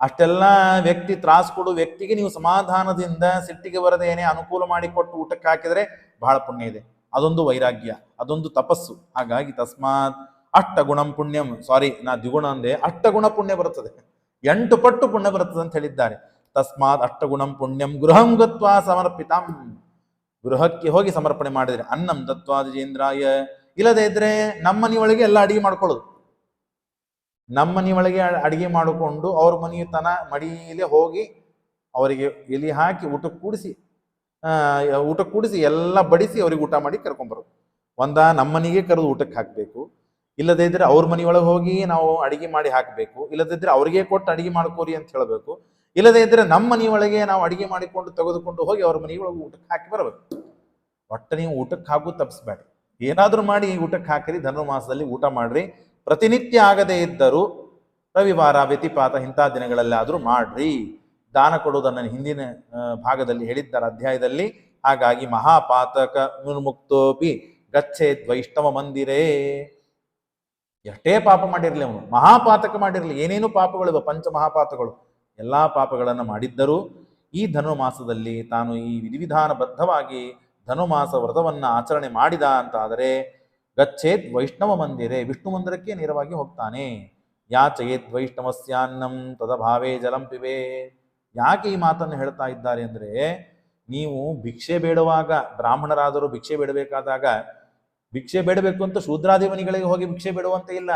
ಅಷ್ಟೆಲ್ಲ ವ್ಯಕ್ತಿ ತ್ರಾಸ ಕೊಡು ವ್ಯಕ್ತಿಗೆ ನೀವು ಸಮಾಧಾನದಿಂದ ಸಿಟ್ಟಿಗೆ ಬರದೇನೆ ಅನುಕೂಲ ಮಾಡಿ ಕೊಟ್ಟು ಊಟಕ್ಕೆ ಹಾಕಿದ್ರೆ ಬಹಳ ಪುಣ್ಯ ಇದೆ. ಅದೊಂದು ವೈರಾಗ್ಯ, ಅದೊಂದು ತಪಸ್ಸು. ಹಾಗಾಗಿ ತಸ್ಮಾತ್ ಅಷ್ಟ ಗುಣಂ ಪುಣ್ಯಂ. ಸಾರಿ, ನಾ ದ್ವಿಗುಣ ಅಂದೆ, ಅಷ್ಟಗುಣ ಪುಣ್ಯ ಬರುತ್ತದೆ. ಎಂಟು ಪಟ್ಟು ಪುಣ್ಯ ಬರುತ್ತದೆ ಅಂತ ಹೇಳಿದ್ದಾರೆ. ತಸ್ಮಾತ್ ಅಷ್ಟಗುಣಂ ಪುಣ್ಯಂ ಗೃಹಂ ಗತ್ವಾ ಸಮರ್ಪಿತಂ. ಗೃಹಕ್ಕೆ ಹೋಗಿ ಸಮರ್ಪಣೆ ಮಾಡಿದರೆ ಅನ್ನಂ ದತ್ವಾದಿಜೇಂದ್ರಾಯ ಇಲ್ಲದೇ ಇದ್ರೆ ನಮ್ಮ ಮನೆಯೊಳಗೆ ಎಲ್ಲ ಅಡಿಗೆ ಮಾಡ್ಕೊಳ್ಳೋದು. ನಮ್ಮ ಮನೆಯೊಳಗೆ ಅಡಿಗೆ ಮಾಡಿಕೊಂಡು ಅವ್ರ ಮನೆಯ ತನ ಮಡಿಯಲ್ಲೇ ಹೋಗಿ ಅವರಿಗೆ ಎಲಿ ಹಾಕಿ ಊಟ ಕೂಡಿಸಿ ಊಟ ಕೂಡಿಸಿ ಎಲ್ಲ ಬಡಿಸಿ ಅವ್ರಿಗೆ ಊಟ ಮಾಡಿ ಕರ್ಕೊಂಬರೋದು ಒಂದ ನಮ್ಮ ಮನಿಗೆ ಕರೆದು ಊಟಕ್ಕೆ ಹಾಕಬೇಕು. ಇಲ್ಲದೇ ಇದ್ರೆ ಅವ್ರ ಮನೆಯೊಳಗೆ ಹೋಗಿ ನಾವು ಅಡಿಗೆ ಮಾಡಿ ಹಾಕಬೇಕು. ಇಲ್ಲದಿದ್ರೆ ಅವ್ರಿಗೆ ಕೊಟ್ಟು ಅಡಿಗೆ ಮಾಡ್ಕೋರಿ ಅಂತ ಹೇಳಬೇಕು. ಇಲ್ಲದೇ ಇದ್ರೆ ನಮ್ಮ ಮನೆಯೊಳಗೆ ನಾವು ಅಡಿಗೆ ಮಾಡಿಕೊಂಡು ತೆಗೆದುಕೊಂಡು ಹೋಗಿ ಅವ್ರ ಮನೆಯೊಳಗೆ ಊಟಕ್ಕೆ ಹಾಕಿ ಬರಬೇಕು. ಒಟ್ಟು ನೀವು ಊಟಕ್ಕೆ ಹಾಕು ತಪ್ಪಿಸ್ಬೇಡಿ ಏನಾದ್ರೂ ಮಾಡಿ ಊಟಕ್ಕೆ ಹಾಕಿರಿ, ಧನುರ್ಮಾಸದಲ್ಲಿ ಊಟ ಮಾಡ್ರಿ. ಪ್ರತಿನಿತ್ಯ ಆಗದೇ ಇದ್ದರೂ ರವಿವಾರ, ವ್ಯತಿಪಾತ ಇಂಥ ದಿನಗಳಲ್ಲಾದರೂ ಮಾಡ್ರಿ. ದಾನ ಕೊಡುವುದನ್ನು ಹಿಂದಿನ ಭಾಗದಲ್ಲಿ ಹೇಳಿದ್ದಾರೆ ಅಧ್ಯಾಯದಲ್ಲಿ. ಹಾಗಾಗಿ ಮಹಾಪಾತಕ ನಿರ್ಮುಕ್ತೋಪಿ ಗಚ್ಚೆ ವೈಷ್ಣವ ಮಂದಿರೇ. ಎಷ್ಟೇ ಪಾಪ ಮಾಡಿರಲಿ ಅವನು, ಮಹಾಪಾತಕ ಮಾಡಿರಲಿ, ಏನೇನು ಪಾಪಗಳಿವೆ, ಪಂಚ ಮಹಾಪಾತಗಳು. ಎಲ್ಲಾ ಪಾಪಗಳನ್ನು ಮಾಡಿದ್ದರೂ ಈ ಧನುಮಾಸದಲ್ಲಿ ತಾನು ಈ ವಿಧಿವಿಧಾನಬದ್ಧವಾಗಿ ಧನುಮಾಸ ವ್ರತವನ್ನು ಆಚರಣೆ ಮಾಡಿದ ಅಂತಾದರೆ ಗಚ್ಚೇತ್ ವೈಷ್ಣವ ಮಂದಿರೇ ವಿಷ್ಣು ಮಂದಿರಕ್ಕೆ ನೇರವಾಗಿ ಹೋಗ್ತಾನೆ. ಯಾಚಯೇತ್ ವೈಷ್ಣವಸ್ಯಾನ್ನಂ ತದಭಾವೇ ಜಲಂ ಯಾಕೆ ಈ ಮಾತನ್ನು ಹೇಳ್ತಾ ಇದ್ದಾರೆ ಅಂದರೆ, ನೀವು ಭಿಕ್ಷೆ ಬೇಡುವಾಗ, ಬ್ರಾಹ್ಮಣರಾದರೂ ಭಿಕ್ಷೆ ಬೇಡಬೇಕಾದಾಗ, ಭಿಕ್ಷೆ ಬೇಡಬೇಕು ಅಂತ ಶೂದ್ರಾದಿ ಮನಿಗಳಿಗೆ ಹೋಗಿ ಭಿಕ್ಷೆ ಬೇಡುವಂತೆ ಇಲ್ಲ.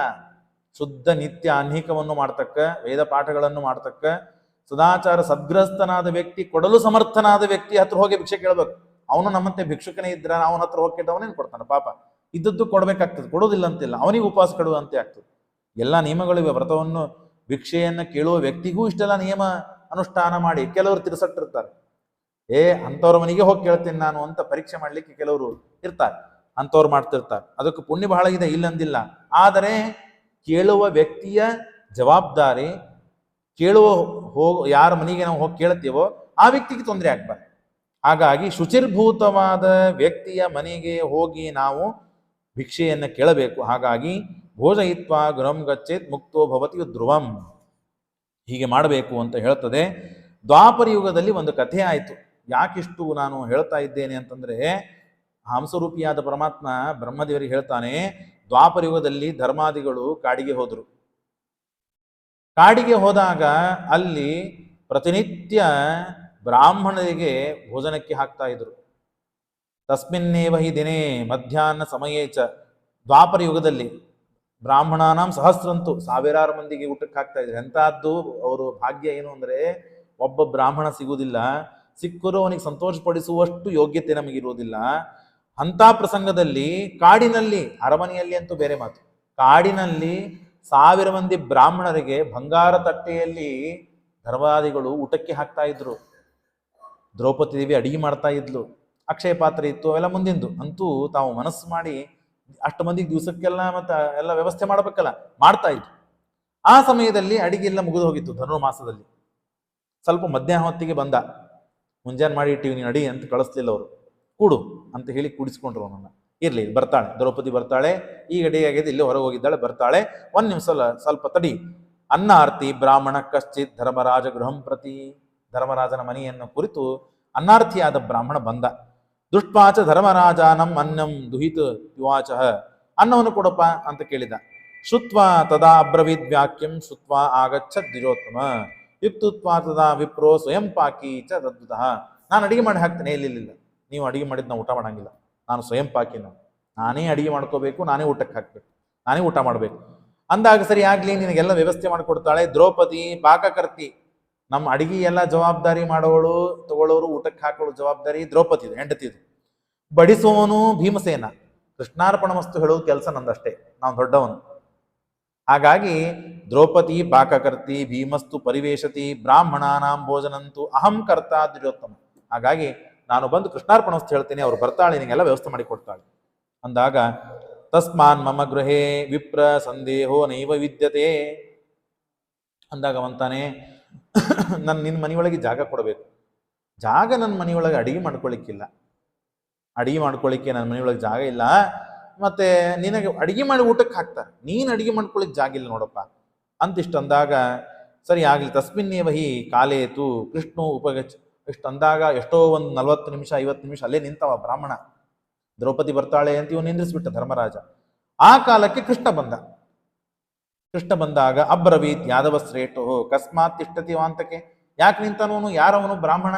ಶುದ್ಧ ನಿತ್ಯ ಅನ್ಹಿಕವನ್ನು ಮಾಡ್ತಕ್ಕ, ವೇದ ಪಾಠಗಳನ್ನು ಮಾಡ್ತಕ್ಕ, ಸದಾಚಾರ ಸದ್ಗ್ರಸ್ತನಾದ ವ್ಯಕ್ತಿ, ಕೊಡಲು ಸಮರ್ಥನಾದ ವ್ಯಕ್ತಿ ಹತ್ರ ಹೋಗಿ ಭಿಕ್ಷೆ ಕೇಳಬೇಕು. ಅವನು ನಮ್ಮಂತೆ ಭಿಕ್ಷುಕನೇ ಇದ್ರ, ಅವನ ಹತ್ರ ಹೋಗಿ ಕೇಳ್ದವನೇನು ಕೊಡ್ತಾನೆ? ಪಾಪ, ಇದ್ದದ್ದು ಕೊಡ್ಬೇಕಾಗ್ತದೆ, ಕೊಡೋದಿಲ್ಲ ಅಂತಿಲ್ಲ. ಅವನಿಗೆ ಉಪವಾಸ ಕೊಡುವಂತೆ ಆಗ್ತದೆ. ಎಲ್ಲ ನಿಯಮಗಳಿವೆ ವ್ರತವನ್ನು, ಭಿಕ್ಷೆಯನ್ನು ಕೇಳುವ ವ್ಯಕ್ತಿಗೂ ಇಷ್ಟೆಲ್ಲ ನಿಯಮ ಅನುಷ್ಠಾನ ಮಾಡಿ ಕೆಲವರು ತಿರ್ಸಟ್ಟಿರ್ತಾರೆ. ಏ, ಅಂಥವ್ರ ಮನೆಗೆ ಹೋಗಿ ಕೇಳ್ತೀನಿ ನಾನು ಅಂತ ಪರೀಕ್ಷೆ ಮಾಡ್ಲಿಕ್ಕೆ ಕೆಲವರು ಇರ್ತಾರೆ. ಅಂಥವ್ರು ಮಾಡ್ತಿರ್ತಾರೆ. ಅದಕ್ಕೆ ಪುಣ್ಯ ಬಹಳ ಇದೆ ಇಲ್ಲಂದಿಲ್ಲ ಆದರೆ ಕೇಳುವ ವ್ಯಕ್ತಿಯ ಜವಾಬ್ದಾರಿ, ಕೇಳುವ ಹೋಗ ಯಾರ ಮನೆಗೆ ನಾವು ಹೋಗಿ ಕೇಳ್ತೀವೋ ಆ ವ್ಯಕ್ತಿಗೆ ತೊಂದರೆ ಆಗ್ಬಾರ್ದು. ಹಾಗಾಗಿ ಶುಚಿರ್ಭೂತವಾದ ವ್ಯಕ್ತಿಯ ಮನೆಗೆ ಹೋಗಿ ನಾವು ಭಿಕ್ಷೆಯನ್ನು ಕೇಳಬೇಕು. ಹಾಗಾಗಿ ಭೋಜಯಿತ್ವ ಗೃಹಂ ಗಚ್ಚೇತ್ ಮುಕ್ತೋ ಭವತಿ ಧ್ರುವಂ. ಹೀಗೆ ಮಾಡಬೇಕು ಅಂತ ಹೇಳ್ತದೆ. ದ್ವಾಪರ ಯುಗದಲ್ಲಿ ಒಂದು ಕಥೆ ಆಯಿತು. ಯಾಕಿಷ್ಟು ನಾನು ಹೇಳ್ತಾ ಇದ್ದೇನೆ ಅಂತಂದ್ರೆ, ಹಂಸರೂಪಿಯಾದ ಪರಮಾತ್ಮ ಬ್ರಹ್ಮದೇವರಿಗೆ ಹೇಳ್ತಾನೆ ದ್ವಾಪರ ಯುಗದಲ್ಲಿ ಧರ್ಮಾದಿಗಳು ಕಾಡಿಗೆ ಹೋದರು. ಕಾಡಿಗೆ ಹೋದಾಗ ಅಲ್ಲಿ ಪ್ರತಿನಿತ್ಯ ಬ್ರಾಹ್ಮಣರಿಗೆ ಭೋಜನಕ್ಕೆ ಹಾಕ್ತಾ ಇದ್ರು. ತಸ್ಮಿನ್ನೇವ ಹಿ ದಿನೇ ಮಧ್ಯಾಹ್ನ ಸಮಯೇ ಚ ದ್ವಾಪರ ಯುಗದಲ್ಲಿ ಬ್ರಾಹ್ಮಣಾನಾಂ ಸಹಸ್ರಂತು ಸಾವಿರಾರು ಮಂದಿಗೆ ಊಟಕ್ಕೆ ಹಾಕ್ತಾ ಇದ್ರು. ಎಂತಹದ್ದು ಅವರು ಭಾಗ್ಯ ಏನು ಅಂದ್ರೆ ಒಬ್ಬ ಬ್ರಾಹ್ಮಣ ಸಿಗುವುದಿಲ್ಲ, ಸಿಕ್ಕರೂ ಅವನಿಗೆ ಸಂತೋಷಪಡಿಸುವಷ್ಟು ಯೋಗ್ಯತೆ ನಮಗಿರುವುದಿಲ್ಲ. ಅಂಥ ಪ್ರಸಂಗದಲ್ಲಿ ಕಾಡಿನಲ್ಲಿ, ಅರಮನೆಯಲ್ಲಿ ಅಂತೂ ಬೇರೆ ಮಾತು. ಕಾಡಿನಲ್ಲಿ ಸಾವಿರ ಮಂದಿ ಬ್ರಾಹ್ಮಣರಿಗೆ ಬಂಗಾರ ತಟ್ಟೆಯಲ್ಲಿ ಧರ್ಮಾದಿಗಳು ಊಟಕ್ಕೆ ಹಾಕ್ತಾ ಇದ್ರು. ದ್ರೌಪದಿ ದೇವಿ ಅಡಿಗೆ ಮಾಡ್ತಾ ಇದ್ಲು. ಅಕ್ಷಯ ಪಾತ್ರೆ ಇತ್ತು, ಅವೆಲ್ಲ ಮುಂದಿಂದು. ಅಂತೂ ತಾವು ಮನಸ್ಸು ಮಾಡಿ ಅಷ್ಟು ಮಂದಿಗೆ ದಿವಸಕ್ಕೆಲ್ಲ ಮತ್ತೆ ಎಲ್ಲ ವ್ಯವಸ್ಥೆ ಮಾಡಬೇಕಲ್ಲ, ಮಾಡ್ತಾ ಇದ್ರು. ಆ ಸಮಯದಲ್ಲಿ ಅಡಿಗೆ ಎಲ್ಲ ಮುಗಿದು ಹೋಗಿತ್ತು ಧನುರ್ಮಾಸದಲ್ಲಿ. ಸ್ವಲ್ಪ ಮಧ್ಯಾಹ್ನ ಹೊತ್ತಿಗೆ ಬಂದ. ಮುಂಜಾನೆ ಮಾಡಿ ಇಟ್ಟಿವಿ, ನೀನು ಅಡಿ ಅಂತ ಕಳಿಸ್ಲಿಲ್ಲ ಅವರು. ಕೂಡು ಅಂತ ಹೇಳಿ ಕೂಡಿಸ್ಕೊಂಡ್ರು ಅವನನ್ನ. ಇರ್ಲಿ, ಬರ್ತಾಳೆ. ದ್ರೌಪದಿ ಬರ್ತಾಳೆ. ಈಗ ಡೇ ಆಗಿದೆ ಇಲ್ಲಿ ಹೊರಗೆ ಹೋಗಿದ್ದಾಳೆ, ಬರ್ತಾಳೆ. ಒಂದ್ ನಿಮಿಷ ಸ್ವಲ್ಪ ತಡಿ. ಅನ್ನಾರ್ತಿ ಬ್ರಾಹ್ಮಣ ಕಶ್ಚಿತ್ ಧರ್ಮರಾಜ ಗೃಹಂ ಪ್ರತಿ. ಧರ್ಮರಾಜನ ಮನೆಯನ್ನು ಕುರಿತು ಅನ್ನಾರ್ಥಿಯಾದ ಬ್ರಾಹ್ಮಣ ಬಂದ. ದುಷ್ಪಾಚ ಧರ್ಮರಾಜಾನಂ ಅನ್ನಂ ದುಹಿತ ಯುವಾಚ ಅನ್ನವನ್ನು ಕೊಡಪ್ಪ ಅಂತ ಕೇಳಿದ. ಶುತ್ವ ತದಾ ಅಬ್ರವೀದ್ ವ್ಯಾಕ್ಯಂ ಶುತ್ವ ಆಗಚ್ಚ ದ್ವಿಜೋತ್ತಮ. ಯುಕ್ತುತ್ವ ತದಾ ವಿಪ್ರೋ ಸ್ವಯಂ ಪಾಕಿ ಚ ದದ್ದುತಃ ನಾನು ಅಡಿಗೆ ಮಾಡಿ ಹಾಕ್ತೇನೆ, ಇಲ್ಲ ಇಲ್ಲ ಇಲ್ಲ. ನೀವು ಅಡುಗೆ ಮಾಡಿದ್ ನಾವು ಊಟ ಮಾಡಂಗಿಲ್ಲ. ನಾನು ಸ್ವಯಂ ಪಾಕಿ ನಾನು ನಾನೇ ಅಡುಗೆ ಮಾಡ್ಕೋಬೇಕು, ನಾನೇ ಊಟಕ್ಕೆ ಹಾಕ್ಬೇಕು. ನಾನೇ ಊಟ ಮಾಡಬೇಕು. ಅಂದಾಗ ಸರಿ ಆಗಲಿ, ನಿನಗೆಲ್ಲ ವ್ಯವಸ್ಥೆ ಮಾಡಿಕೊಡ್ತಾಳೆ. ದ್ರೌಪದಿ, ಪಾಕಕರ್ತಿ, ನಮ್ಮ ಅಡುಗೆ ಎಲ್ಲ ಜವಾಬ್ದಾರಿ ಮಾಡೋಳು, ತಗೊಳ್ಳೋರು, ಊಟಕ್ಕೆ ಹಾಕೋಳು ಜವಾಬ್ದಾರಿ ದ್ರೌಪದಿದು, ಹೆಂಡತಿದು. ಬಡಿಸುವವನು ಭೀಮಸೇನ. ಕೃಷ್ಣಾರ್ಪಣ ವಸ್ತು ಹೇಳೋದು ಕೆಲಸ ನಂದಷ್ಟೇ. ನಾವು ದೊಡ್ಡವನು. ಹಾಗಾಗಿ ದ್ರೌಪದಿ, ಪಾಕಕರ್ತಿ, ಭೀಮಸ್ತು ಪರಿವೇಶತಿ ಬ್ರಾಹ್ಮಣಾನಾಂ ಭೋಜನಂತು ಅಹಂ ಕರ್ತ ದ್ವಿಜೋತ್ತಮ ಹಾಗಾಗಿ ನಾನು ಬಂದು ಕೃಷ್ಣಾರ್ಪಣ ಹೇಳ್ತೇನೆ, ಅವ್ರು ಬರ್ತಾಳೆ, ನಿನಗೆಲ್ಲ ವ್ಯವಸ್ಥೆ ಮಾಡಿ ಕೊಡ್ತಾಳೆ. ಅಂದಾಗ, ತಸ್ಮಾನ್ ಮಮ ಗೃಹೇ ವಿಪ್ರ ಸಂದೇಹೋ ನೈವ ವಿದ್ಯತೆ. ಅಂದಾಗ ಅವಂತಾನೆ ನನ್ನ ನಿನ್ನ ಮನೆಯೊಳಗೆ ಜಾಗ ಕೊಡಬೇಕು. ಜಾಗ ನನ್ನ ಮನೆಯೊಳಗೆ ಅಡಿಗೆ ಮಾಡ್ಕೊಳ್ಳಿಕ್ಕಿಲ್ಲ ಅಡಿಗೆ ಮಾಡ್ಕೊಳ್ಳಿಕ್ಕೆ ನನ್ನ ಮನೆಯೊಳಗೆ ಜಾಗ ಇಲ್ಲ. ಮತ್ತೆ ನಿನಗೆ ಅಡಿಗೆ ಮಾಡಿ ಊಟಕ್ಕೆ ಹಾಕ್ತಾರೆ. ನೀನು ಅಡಿಗೆ ಮಾಡ್ಕೊಳ್ಳಿಕ್ಕೆ ಜಾಗ ಇಲ್ಲ ನೋಡಪ್ಪ. ಅಂತಿಷ್ಟು ಅಂದಾಗ ಸರಿ ಆಗಲಿ, ತಸ್ಮಿನ್ನೇವ ಹಿ ಕಾಲೇತು ಕೃಷ್ಣು ಉಪಗಚ್ಚ ಇಷ್ಟು ಅಂದಾಗ ಎಷ್ಟೋ ಒಂದು ನಲವತ್ತು ನಿಮಿಷ, ಐವತ್ತು ನಿಮಿಷ ಅಲ್ಲೇ ನಿಂತವ ಬ್ರಾಹ್ಮಣ. ದ್ರೌಪದಿ ಬರ್ತಾಳೆ ಅಂತ ಇವನು ನಿಂದ್ರಿಸ್ಬಿಟ್ಟ ಧರ್ಮರಾಜ. ಆ ಕಾಲಕ್ಕೆ ಕೃಷ್ಣ ಬಂದ. ಕೃಷ್ಣ ಬಂದಾಗ, ಅಬ್ರವೀತ್ ಯಾದವ ಶ್ರೇಷ್ಠೋ, ಕಸ್ಮಾತ್ ತಿಷ್ಟತಿ ವಾಂತಕ್ಕೆ ಯಾಕೆ ನಿಂತನವನು? ಯಾರವನು ಬ್ರಾಹ್ಮಣ?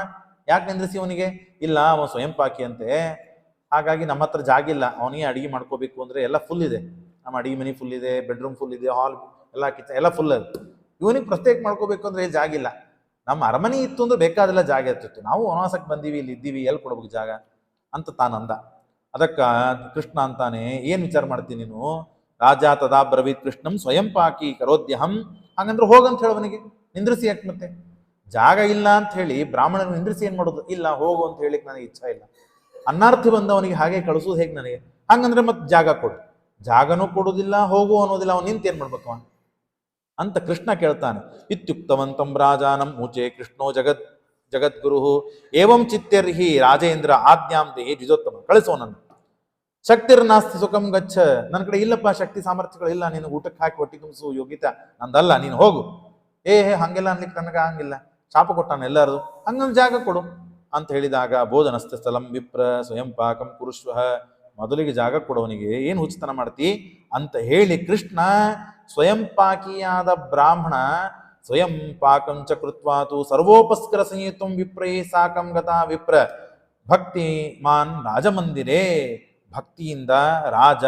ಯಾಕೆ ನಿಂದ್ರಿಸಿ ಅವನಿಗೆ? ಇಲ್ಲ ಅವನು ಸ್ವಯಂ ಪಾಕಿ ಅಂತೆ. ಹಾಗಾಗಿ ನಮ್ಮ ಹತ್ರ ಜಾಗ ಇಲ್ಲ. ಅವನಿಗೆ ಅಡಿಗೆ ಮಾಡ್ಕೋಬೇಕು ಅಂದ್ರೆ ಎಲ್ಲ ಫುಲ್ ಇದೆ. ನಮ್ಮ ಅಡಿಗೆ ಮನೆ ಫುಲ್ ಇದೆ ಬೆಡ್ರೂಮ್ ಫುಲ್ ಇದೆ ಹಾಲ್ ಎಲ್ಲ ಕಿಚನ್ ಎಲ್ಲ ಫುಲ್ ಅದು. ಇವನಿಗೆ ಪ್ರತ್ಯೇಕ ಮಾಡ್ಕೋಬೇಕು ಅಂದ್ರೆ ಜಾಗ ಇಲ್ಲ. ನಮ್ಮ ಅರಮನೆ ಇತ್ತು ಅಂದ್ರೆ ಬೇಕಾದೆಲ್ಲ ಜಾಗ ಇರ್ತಿತ್ತು. ನಾವು ವನವಾಸಕ್ಕೆ ಬಂದೀವಿ, ಇಲ್ಲಿ ಇದ್ದೀವಿ, ಎಲ್ಲಿ ಕೊಡ್ಬೇಕು ಜಾಗ ಅಂತ ತಾನಂದ. ಅದಕ್ಕೆ ಕೃಷ್ಣ ಅಂತಾನೆ, ಏನು ವಿಚಾರ ಮಾಡ್ತೀನಿ ನೀನು? ರಾಜ ತದಾ ಬ್ರವೀತ್ ಕೃಷ್ಣಂ ಸ್ವಯಂ ಪಾಕಿ ಕರೋದ್ಯಹಂ. ಹಾಗಂದ್ರೆ ಹೋಗಂತ ಹೇಳವನಿಗೆ ನಿಂದ್ರಿಸಿ ಯಾಕೆ ಮತ್ತೆ? ಜಾಗ ಇಲ್ಲ ಅಂತ ಹೇಳಿ ಬ್ರಾಹ್ಮಣನ ನಿಂದ್ರಿಸಿ ಏನು ಮಾಡೋದು? ಇಲ್ಲ, ಹೋಗು ಅಂತ ಹೇಳಿಕ್ ನನಗೆ ಇಚ್ಛಾ ಇಲ್ಲ. ಅನ್ನಾರ್ಥಿ ಬಂದವನಿಗೆ ಹಾಗೆ ಕಳಿಸೋದು ಹೇಗೆ ನನಗೆ? ಹಂಗಂದ್ರೆ ಮತ್ತೆ ಜಾಗ ಕೊಡು. ಜಾಗನೂ ಕೊಡೋದಿಲ್ಲ, ಹೋಗು ಅನ್ನೋದಿಲ್ಲ. ಅವನು ನಿಂತು ಏನು ಮಾಡ್ಬೇಕು ಅವನು? ಅಂತ ಕೃಷ್ಣ ಕೇಳ್ತಾನೆ. ಇತ್ಯುಕ್ತವಂತಂ ರಾಜಾನಂ ಮೂಚೆ ಕೃಷ್ಣೋ ಜಗತ್ ಜಗದ್ಗುರು ಏವಂ ಚಿತ್ಯರ್ಹಿ ರಾಜೇಂದ್ರ ಆಜ್ಞಾಂ ದೇಹಿ ದ್ವಿಜೋತ್ತಮ. ಕಳಿಸೋ ನನ್ನ ಶಕ್ತಿರ್ ನಾಸ್ತಿ ಸುಖಂ ಗಚ್ಚ. ನನ್ನ ಕಡೆ ಇಲ್ಲಪ್ಪ, ಶಕ್ತಿ ಸಾಮರ್ಥ್ಯಗಳಿಲ್ಲ ನೀನು ಊಟಕ್ಕೆ ಹಾಕಿ ಹೊಟ್ಟಿ ತುಂಬಿಸು, ಯೋಗ್ಯತೆ. ನಂದಲ್ಲ, ನೀನು ಹೋಗು. ಏ, ಹೇ, ಹಂಗೆಲ್ಲ ಅನ್ಲಿಕ್ಕೆ ನನಗೆ ಹಂಗಿಲ್ಲ. ಶಾಪ ಕೊಟ್ಟಾನ ಎಲ್ಲರದು. ಹಂಗೊಂದು ಜಾಗ ಕೊಡು ಅಂತ ಹೇಳಿದಾಗ ಬೋಧನಸ್ಥ ಸ್ಥಲಂ ವಿಪ್ರ ಸ್ವಯಂ ಪಾಕಂ ಕುರುಶ್ವ ಮೊದಲಿಗೆ ಜಾಗ ಕೊಡೋನಿಗೆ ಏನು ಉಚಿತನ ಮಾಡ್ತಿ? ಅಂತ ಹೇಳಿ ಕೃಷ್ಣ ಸ್ವಯಂ ಪಾಕಿಯಾದ ಬ್ರಾಹ್ಮಣ ಸ್ವಯಂ ಪಾಕಂಚ ಕೃತ್ವಾತು ಸರ್ವೋಪಸ್ಕರ ಸಂಹಿತು ವಿಪ್ರೈ, ಸಾಕಂ ಗತಾ ವಿಪ್ರ. ಭಕ್ತಿ ಮಾನ್ ರಾಜಮಂದಿರೇ. ಭಕ್ತಿಯಿಂದ ರಾಜ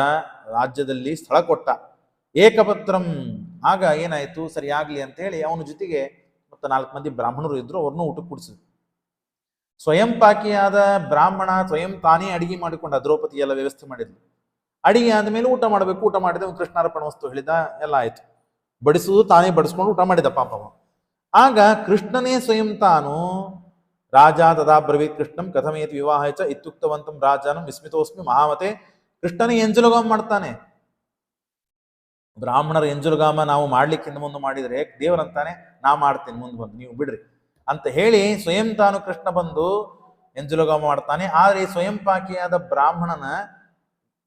ರಾಜ್ಯದಲ್ಲಿ ಸ್ಥಳ ಕೊಟ್ಟ. ಏಕಪತ್ರಂ. ಆಗ ಏನಾಯ್ತು? ಸರಿಯಾಗಲಿ ಆಗ್ಲಿ ಅಂತ ಹೇಳಿ ಅವನ ಜೊತೆಗೆ ಮತ್ತು ನಾಲ್ಕು ಮಂದಿ ಬ್ರಾಹ್ಮಣರು ಇದ್ರು, ಅವ್ರನ್ನೂ ಊಟಕ್ಕೆ ಕುಡಿಸಿದ್ರು. ಸ್ವಯಂ ಪಾಕಿಯಾದ ಬ್ರಾಹ್ಮಣ ಸ್ವಯಂ ತಾನೇ ಅಡಿಗೆ ಮಾಡಿಕೊಂಡು ದ್ರೌಪದಿ ಎಲ್ಲ ವ್ಯವಸ್ಥೆ ಮಾಡಿದ್ಲು. ಅಡಿಗೆ ಆದಮೇಲೆ ಊಟ ಮಾಡಬೇಕು, ಊಟ ಮಾಡಿದ ಕೃಷ್ಣಾರ್ಪಣ ವಸ್ತು ಹೇಳಿದ ಎಲ್ಲ ಆಯ್ತು. ಬಡಿಸುವುದು ತಾನೇ ಬಡಿಸ್ಕೊಂಡು ಊಟ ಮಾಡಿದ ಪಾಪವ ಆಗ ಕೃಷ್ಣನೇ ಸ್ವಯಂ ತಾನು ರಾಜ ತದಾ ಬ್ರವೀತ್ ಕೃಷ್ಣಂ ಕಥಮೇತಿ ವಿವಾಹ ಚ ಇತ್ಯುಕ್ತವಂತಂ ರಾಜಾನಂ ವಿಸ್ಮಿತೋಸ್ಮಿ ಮಹಾಮತೆ ಕೃಷ್ಣನೇ ಎಂಜಲುಗಾಮ ಮಾಡ್ತಾನೆ. ಬ್ರಾಹ್ಮಣರ ಎಂಜುಲುಗಾಮ ನಾವು ಮಾಡ್ಲಿಕ್ಕಿಂತ ಮುಂದೆ ಮಾಡಿದ್ರೆ ದೇವರಂತಾನೆ, ನಾ ಮಾಡ್ತೇನೆ, ಮುಂದೆ ಬಂದು ನೀವು ಬಿಡ್ರಿ ಅಂತ ಹೇಳಿ ಸ್ವಯಂ ತಾನು ಕೃಷ್ಣ ಬಂದು ಎಂಜುಲುಗಾಮ ಮಾಡ್ತಾನೆ. ಆದ್ರೆ ಸ್ವಯಂ ಪಾಕಿಯಾದ ಬ್ರಾಹ್ಮಣನ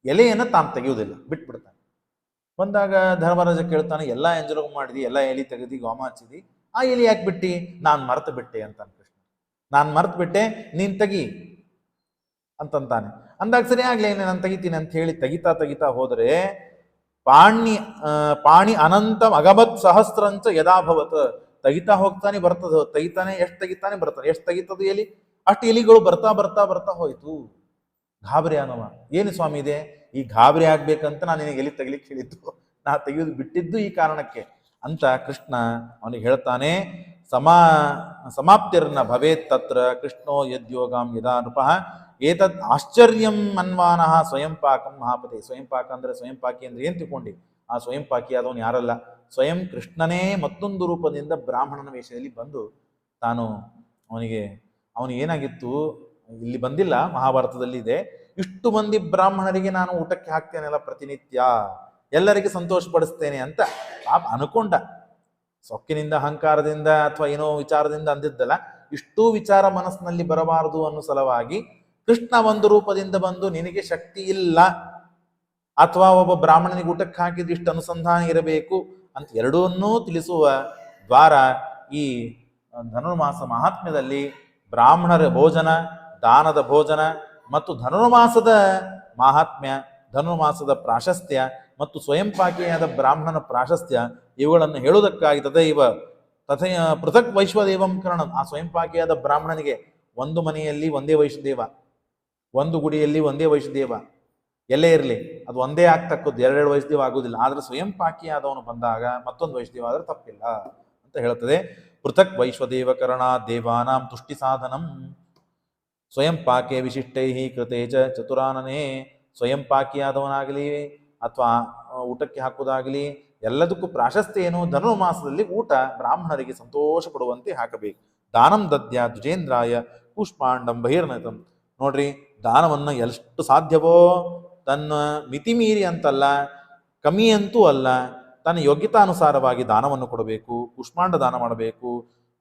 ಎಲೆಯನ್ನು ತಾನು ತೆಗೆಯುವುದಿಲ್ಲ, ಬಿಟ್ಬಿಡ್ತಾನೆ. ಬಂದಾಗ ಧರ್ಮರಾಜ ಕೇಳ್ತಾನೆ, ಎಲ್ಲ ಎಂಜುಲುಗಾಮ ಮಾಡಿದಿ, ಎಲ್ಲ ಎಲೆ ತೆಗೆದಿ, ಗೋಮ ಹಚ್ಚಿದಿ. ಆ ಎಲೆ ಯಾಕೆ ಬಿಟ್ಟಿ? ನಾನು ಮರ್ತು ಬಿಟ್ಟೆ ಅಂತಾನೆ ಕೃಷ್ಣ. ನಾನು ಮರ್ತು ಬಿಟ್ಟೆ, ನೀನ್ ತೆಗಿ ಅಂತಂತಾನೆ. ಅಂದಾಗ ಸರಿ ಆಗ್ಲಿ ನಾನು ತೆಗಿತೀನಿ ಅಂತ ಹೇಳಿ ತೆಗಿತಾ ತೆಗಿತಾ ಹೋದ್ರೆ, ಪಾಣಿ ಪಾಣಿ ಅನಂತ ಅಗಮತ್ ಸಹಸ್ರಂಚ ಯದಾಭವತ್ ತೆಗಿತಾ ಹೋಗ್ತಾನೆ, ಬರ್ತದ, ತೆಗಿತಾನೆ, ಎಷ್ಟು ತೆಗಿತಾನೆ ಬರ್ತಾನೆ ಎಷ್ಟು ತೆಗಿತದ ಎಲಿ? ಅಷ್ಟು ಎಲಿಗಳು ಬರ್ತಾ ಬರ್ತಾ ಬರ್ತಾ ಹೋಯ್ತು. ಗಾಬರಿ ಅನ್ನವ. ಏನು ಸ್ವಾಮಿ ಇದೆ? ಈ ಗಾಬರಿ ಆಗ್ಬೇಕಂತ ನಾನು ನಿನಗೆ ಎಲ್ಲಿ ತಗಲಿಕ್ಕೆ ಹೇಳಿದ್ದು? ನಾ ತೆಗೆಯೋದು ಬಿಟ್ಟಿದ್ದು ಈ ಕಾರಣಕ್ಕೆ. ಅಂತ ಕೃಷ್ಣ ಅವನಿಗೆ ಹೇಳ್ತಾನೆ, ಸಮಾ, ಸಮಾಪ್ತಿರ್ನ ಭವೇತ್ ತತ್ರ ಕೃಷ್ಣೋ ಯದ್ಯೋಗಾಂ ಯದಾ ನೃಪಃ ಏತದ್ ಆಶ್ಚರ್ಯಂ ಅನ್ವಾನಃ ಸ್ವಯಂ ಪಾಕಂ ಮಹಾಪತಿ. ಸ್ವಯಂ ಪಾಕ ಅಂದ್ರೆ ಸ್ವಯಂ ಪಾಕಿ ಅಂದ್ರೆ ಏನು ತಿಳ್ಕೊಂಡಿ? ಆ ಸ್ವಯಂ ಪಾಕಿ ಆದವನು ಯಾರಲ್ಲ? ಸ್ವಯಂ ಕೃಷ್ಣನೇ ಮತ್ತೊಂದು ರೂಪದಿಂದ ಬ್ರಾಹ್ಮಣನ ವೇಷದಲ್ಲಿ ಬಂದು ತಾನು ಅವನಿಗೆ ಅವನಿಗೆ ಏನಾಗಿತ್ತು? ಇಲ್ಲಿ ಬಂದಿಲ್ಲ, ಮಹಾಭಾರತದಲ್ಲಿ ಇದೆ. ಇಷ್ಟು ಮಂದಿ ಬ್ರಾಹ್ಮಣರಿಗೆ ನಾನು ಊಟಕ್ಕೆ ಹಾಕ್ತೇನೆಲ್ಲ ಪ್ರತಿನಿತ್ಯ. ಎಲ್ಲರಿಗೆ ಸಂತೋಷ ಪಡಿಸ್ತೇನೆ ಅಂತ ಪಾಪ ಅನ್ಕೊಂಡ. ಸೊಕ್ಕಿನಿಂದ, ಅಹಂಕಾರದಿಂದ ಅಥವಾ ಏನೋ ವಿಚಾರದಿಂದ ಅಂದಿದ್ದಲ್ಲ, ಇಷ್ಟೂ ವಿಚಾರ ಮನಸ್ಸಿನಲ್ಲಿ ಬರಬಾರದು ಅನ್ನೋ ಸಲುವಾಗಿ ಕೃಷ್ಣ ಒಂದು ರೂಪದಿಂದ ಬಂದು ನಿನಗೆ ಶಕ್ತಿ ಇಲ್ಲ. ಅಥವಾ ಒಬ್ಬ ಬ್ರಾಹ್ಮಣನಿಗೆ ಊಟಕ್ಕೆ ಹಾಕಿದ್ರೆ ಇಷ್ಟು ಅನುಸಂಧಾನ ಇರಬೇಕು ಅಂತ ಎರಡನ್ನೂ ತಿಳಿಸುವ ದ್ವಾರ ಈ ಧನುರ್ಮಾಸ ಮಹಾತ್ಮ್ಯದಲ್ಲಿ ಬ್ರಾಹ್ಮಣರ ಭೋಜನ ದಾನದ ಭೋಜನ ಮತ್ತು ಧನುರ್ಮಾಸದ ಮಾಹಾತ್ಮ್ಯ, ಧನುರ್ಮಾಸದ ಪ್ರಾಶಸ್ತ್ಯ ಮತ್ತು ಸ್ವಯಂಪಾಕಿಯಾದ ಬ್ರಾಹ್ಮಣನ ಪ್ರಾಶಸ್ತ್ಯ ಇವುಗಳನ್ನು ಹೇಳುವುದಕ್ಕಾಗಿ ತದೈವ ತಥ ಪೃಥಕ್ ವೈಶ್ವದೇವಂ ಕರ್ಣ. ಆ ಸ್ವಯಂಪಾಕಿಯಾದ ಬ್ರಾಹ್ಮಣನಿಗೆ ಒಂದು ಮನೆಯಲ್ಲಿ ಒಂದೇ ವೈಷ್ಣದೇವ ಒಂದು ಗುಡಿಯಲ್ಲಿ ಒಂದೇ ವೈಷ್ಣದೇವ ಎಲ್ಲೇ ಇರಲಿ, ಅದು ಒಂದೇ ಆಗ್ತಕ್ಕದ್ದು, ಎರಡೆರಡು ವೈಷ್ಣದೇವ ಆಗುವುದಿಲ್ಲ. ಆದರೆ ಸ್ವಯಂಪಾಕಿಯಾದವನು ಬಂದಾಗ ಮತ್ತೊಂದು ವೈಷ್ಣದೇವ ಆದರೆ ತಪ್ಪಿಲ್ಲ ಅಂತ ಹೇಳ್ತದೆ ಪೃಥಕ್ ವೈಶ್ವದೇವಕರಣ ದೇವಾನಾಂ ತುಷ್ಟಿ ಸಾಧನಂ. ಸ್ವಯಂ ಪಾಕೆ ವಿಶಿಷ್ಟೈ ಕೃತೆ ಚ ಚತುರಾನನೇ, ಸ್ವಯಂ ಪಾಕಿಯಾದವನಾಗಲಿ ಅಥವಾ ಊಟಕ್ಕೆ ಹಾಕುವುದಾಗಲಿ, ಎಲ್ಲದಕ್ಕೂ ಪ್ರಾಶಸ್ತ್ಯ ಏನು? ಧನುರ್ಮಾಸದಲ್ಲಿ ಊಟ ಬ್ರಾಹ್ಮಣರಿಗೆ ಸಂತೋಷ ಪಡುವಂತೆ ಹಾಕಬೇಕು. ದಾನಂ ದದ್ಯ ದ್ವಿಜೇಂದ್ರಾಯ ಕೂಷ್ಮಾಂಡಂ ಬಹಿರ್ನತಂ. ನೋಡ್ರಿ, ದಾನವನ್ನು ಎಷ್ಟು ಸಾಧ್ಯವೋ? ತನ್ನ ಮಿತಿ ಮೀರಿ ಅಂತಲ್ಲ, ಕಮ್ಮಿ ಅಂತೂ ಅಲ್ಲ, ತನ್ನ ಯೋಗ್ಯತಾನುಸಾರವಾಗಿ ದಾನವನ್ನು ಕೊಡಬೇಕು ಕುಷ್ಮಾಂಡ ದಾನ ಮಾಡಬೇಕು,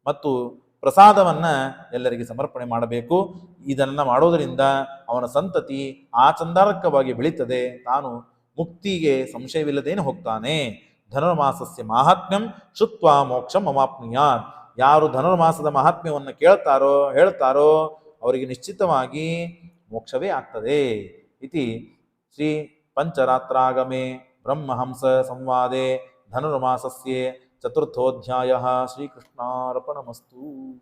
ಮತ್ತು ಪ್ರಸಾದವನ್ನ ಎಲ್ಲರಿಗೆ ಸಮರ್ಪಣೆ ಮಾಡಬೇಕು. ಇದನ್ನು ಮಾಡೋದರಿಂದ ಅವನ ಸಂತತಿ ಆ ಚಂದಾರಕವಾಗಿ ಬೆಳೀತದೆ. ತಾನು ಮುಕ್ತಿಗೆ ಸಂಶಯವಿಲ್ಲದೇನೆ ಹೋಗ್ತಾನೆ. ಧನುರ್ಮಾಸಸ್ಯ ಮಾಹಾತ್ಮ್ಯಂ ಶುತ್ವ ಮೋಕ್ಷಂ ಅಮಾಪ್ನುಯಾತ್ ಯಾರು ಧನುರ್ಮಾಸದ ಮಹಾತ್ಮ್ಯವನ್ನು ಕೇಳ್ತಾರೋ, ಹೇಳ್ತಾರೋ ಅವರಿಗೆ ನಿಶ್ಚಿತವಾಗಿ ಮೋಕ್ಷವೇ ಆಗ್ತದೆ. ಇತಿ ಶ್ರೀ ಪಂಚರಾತ್ರಾಗಮೆ ಬ್ರಹ್ಮಹಂಸ ಸಂವಾದೆ ಧನುರ್ಮಾಸಸ್ಯೆ चतुर्थोध्याय श्रीकृष्णार्पणमस्तु।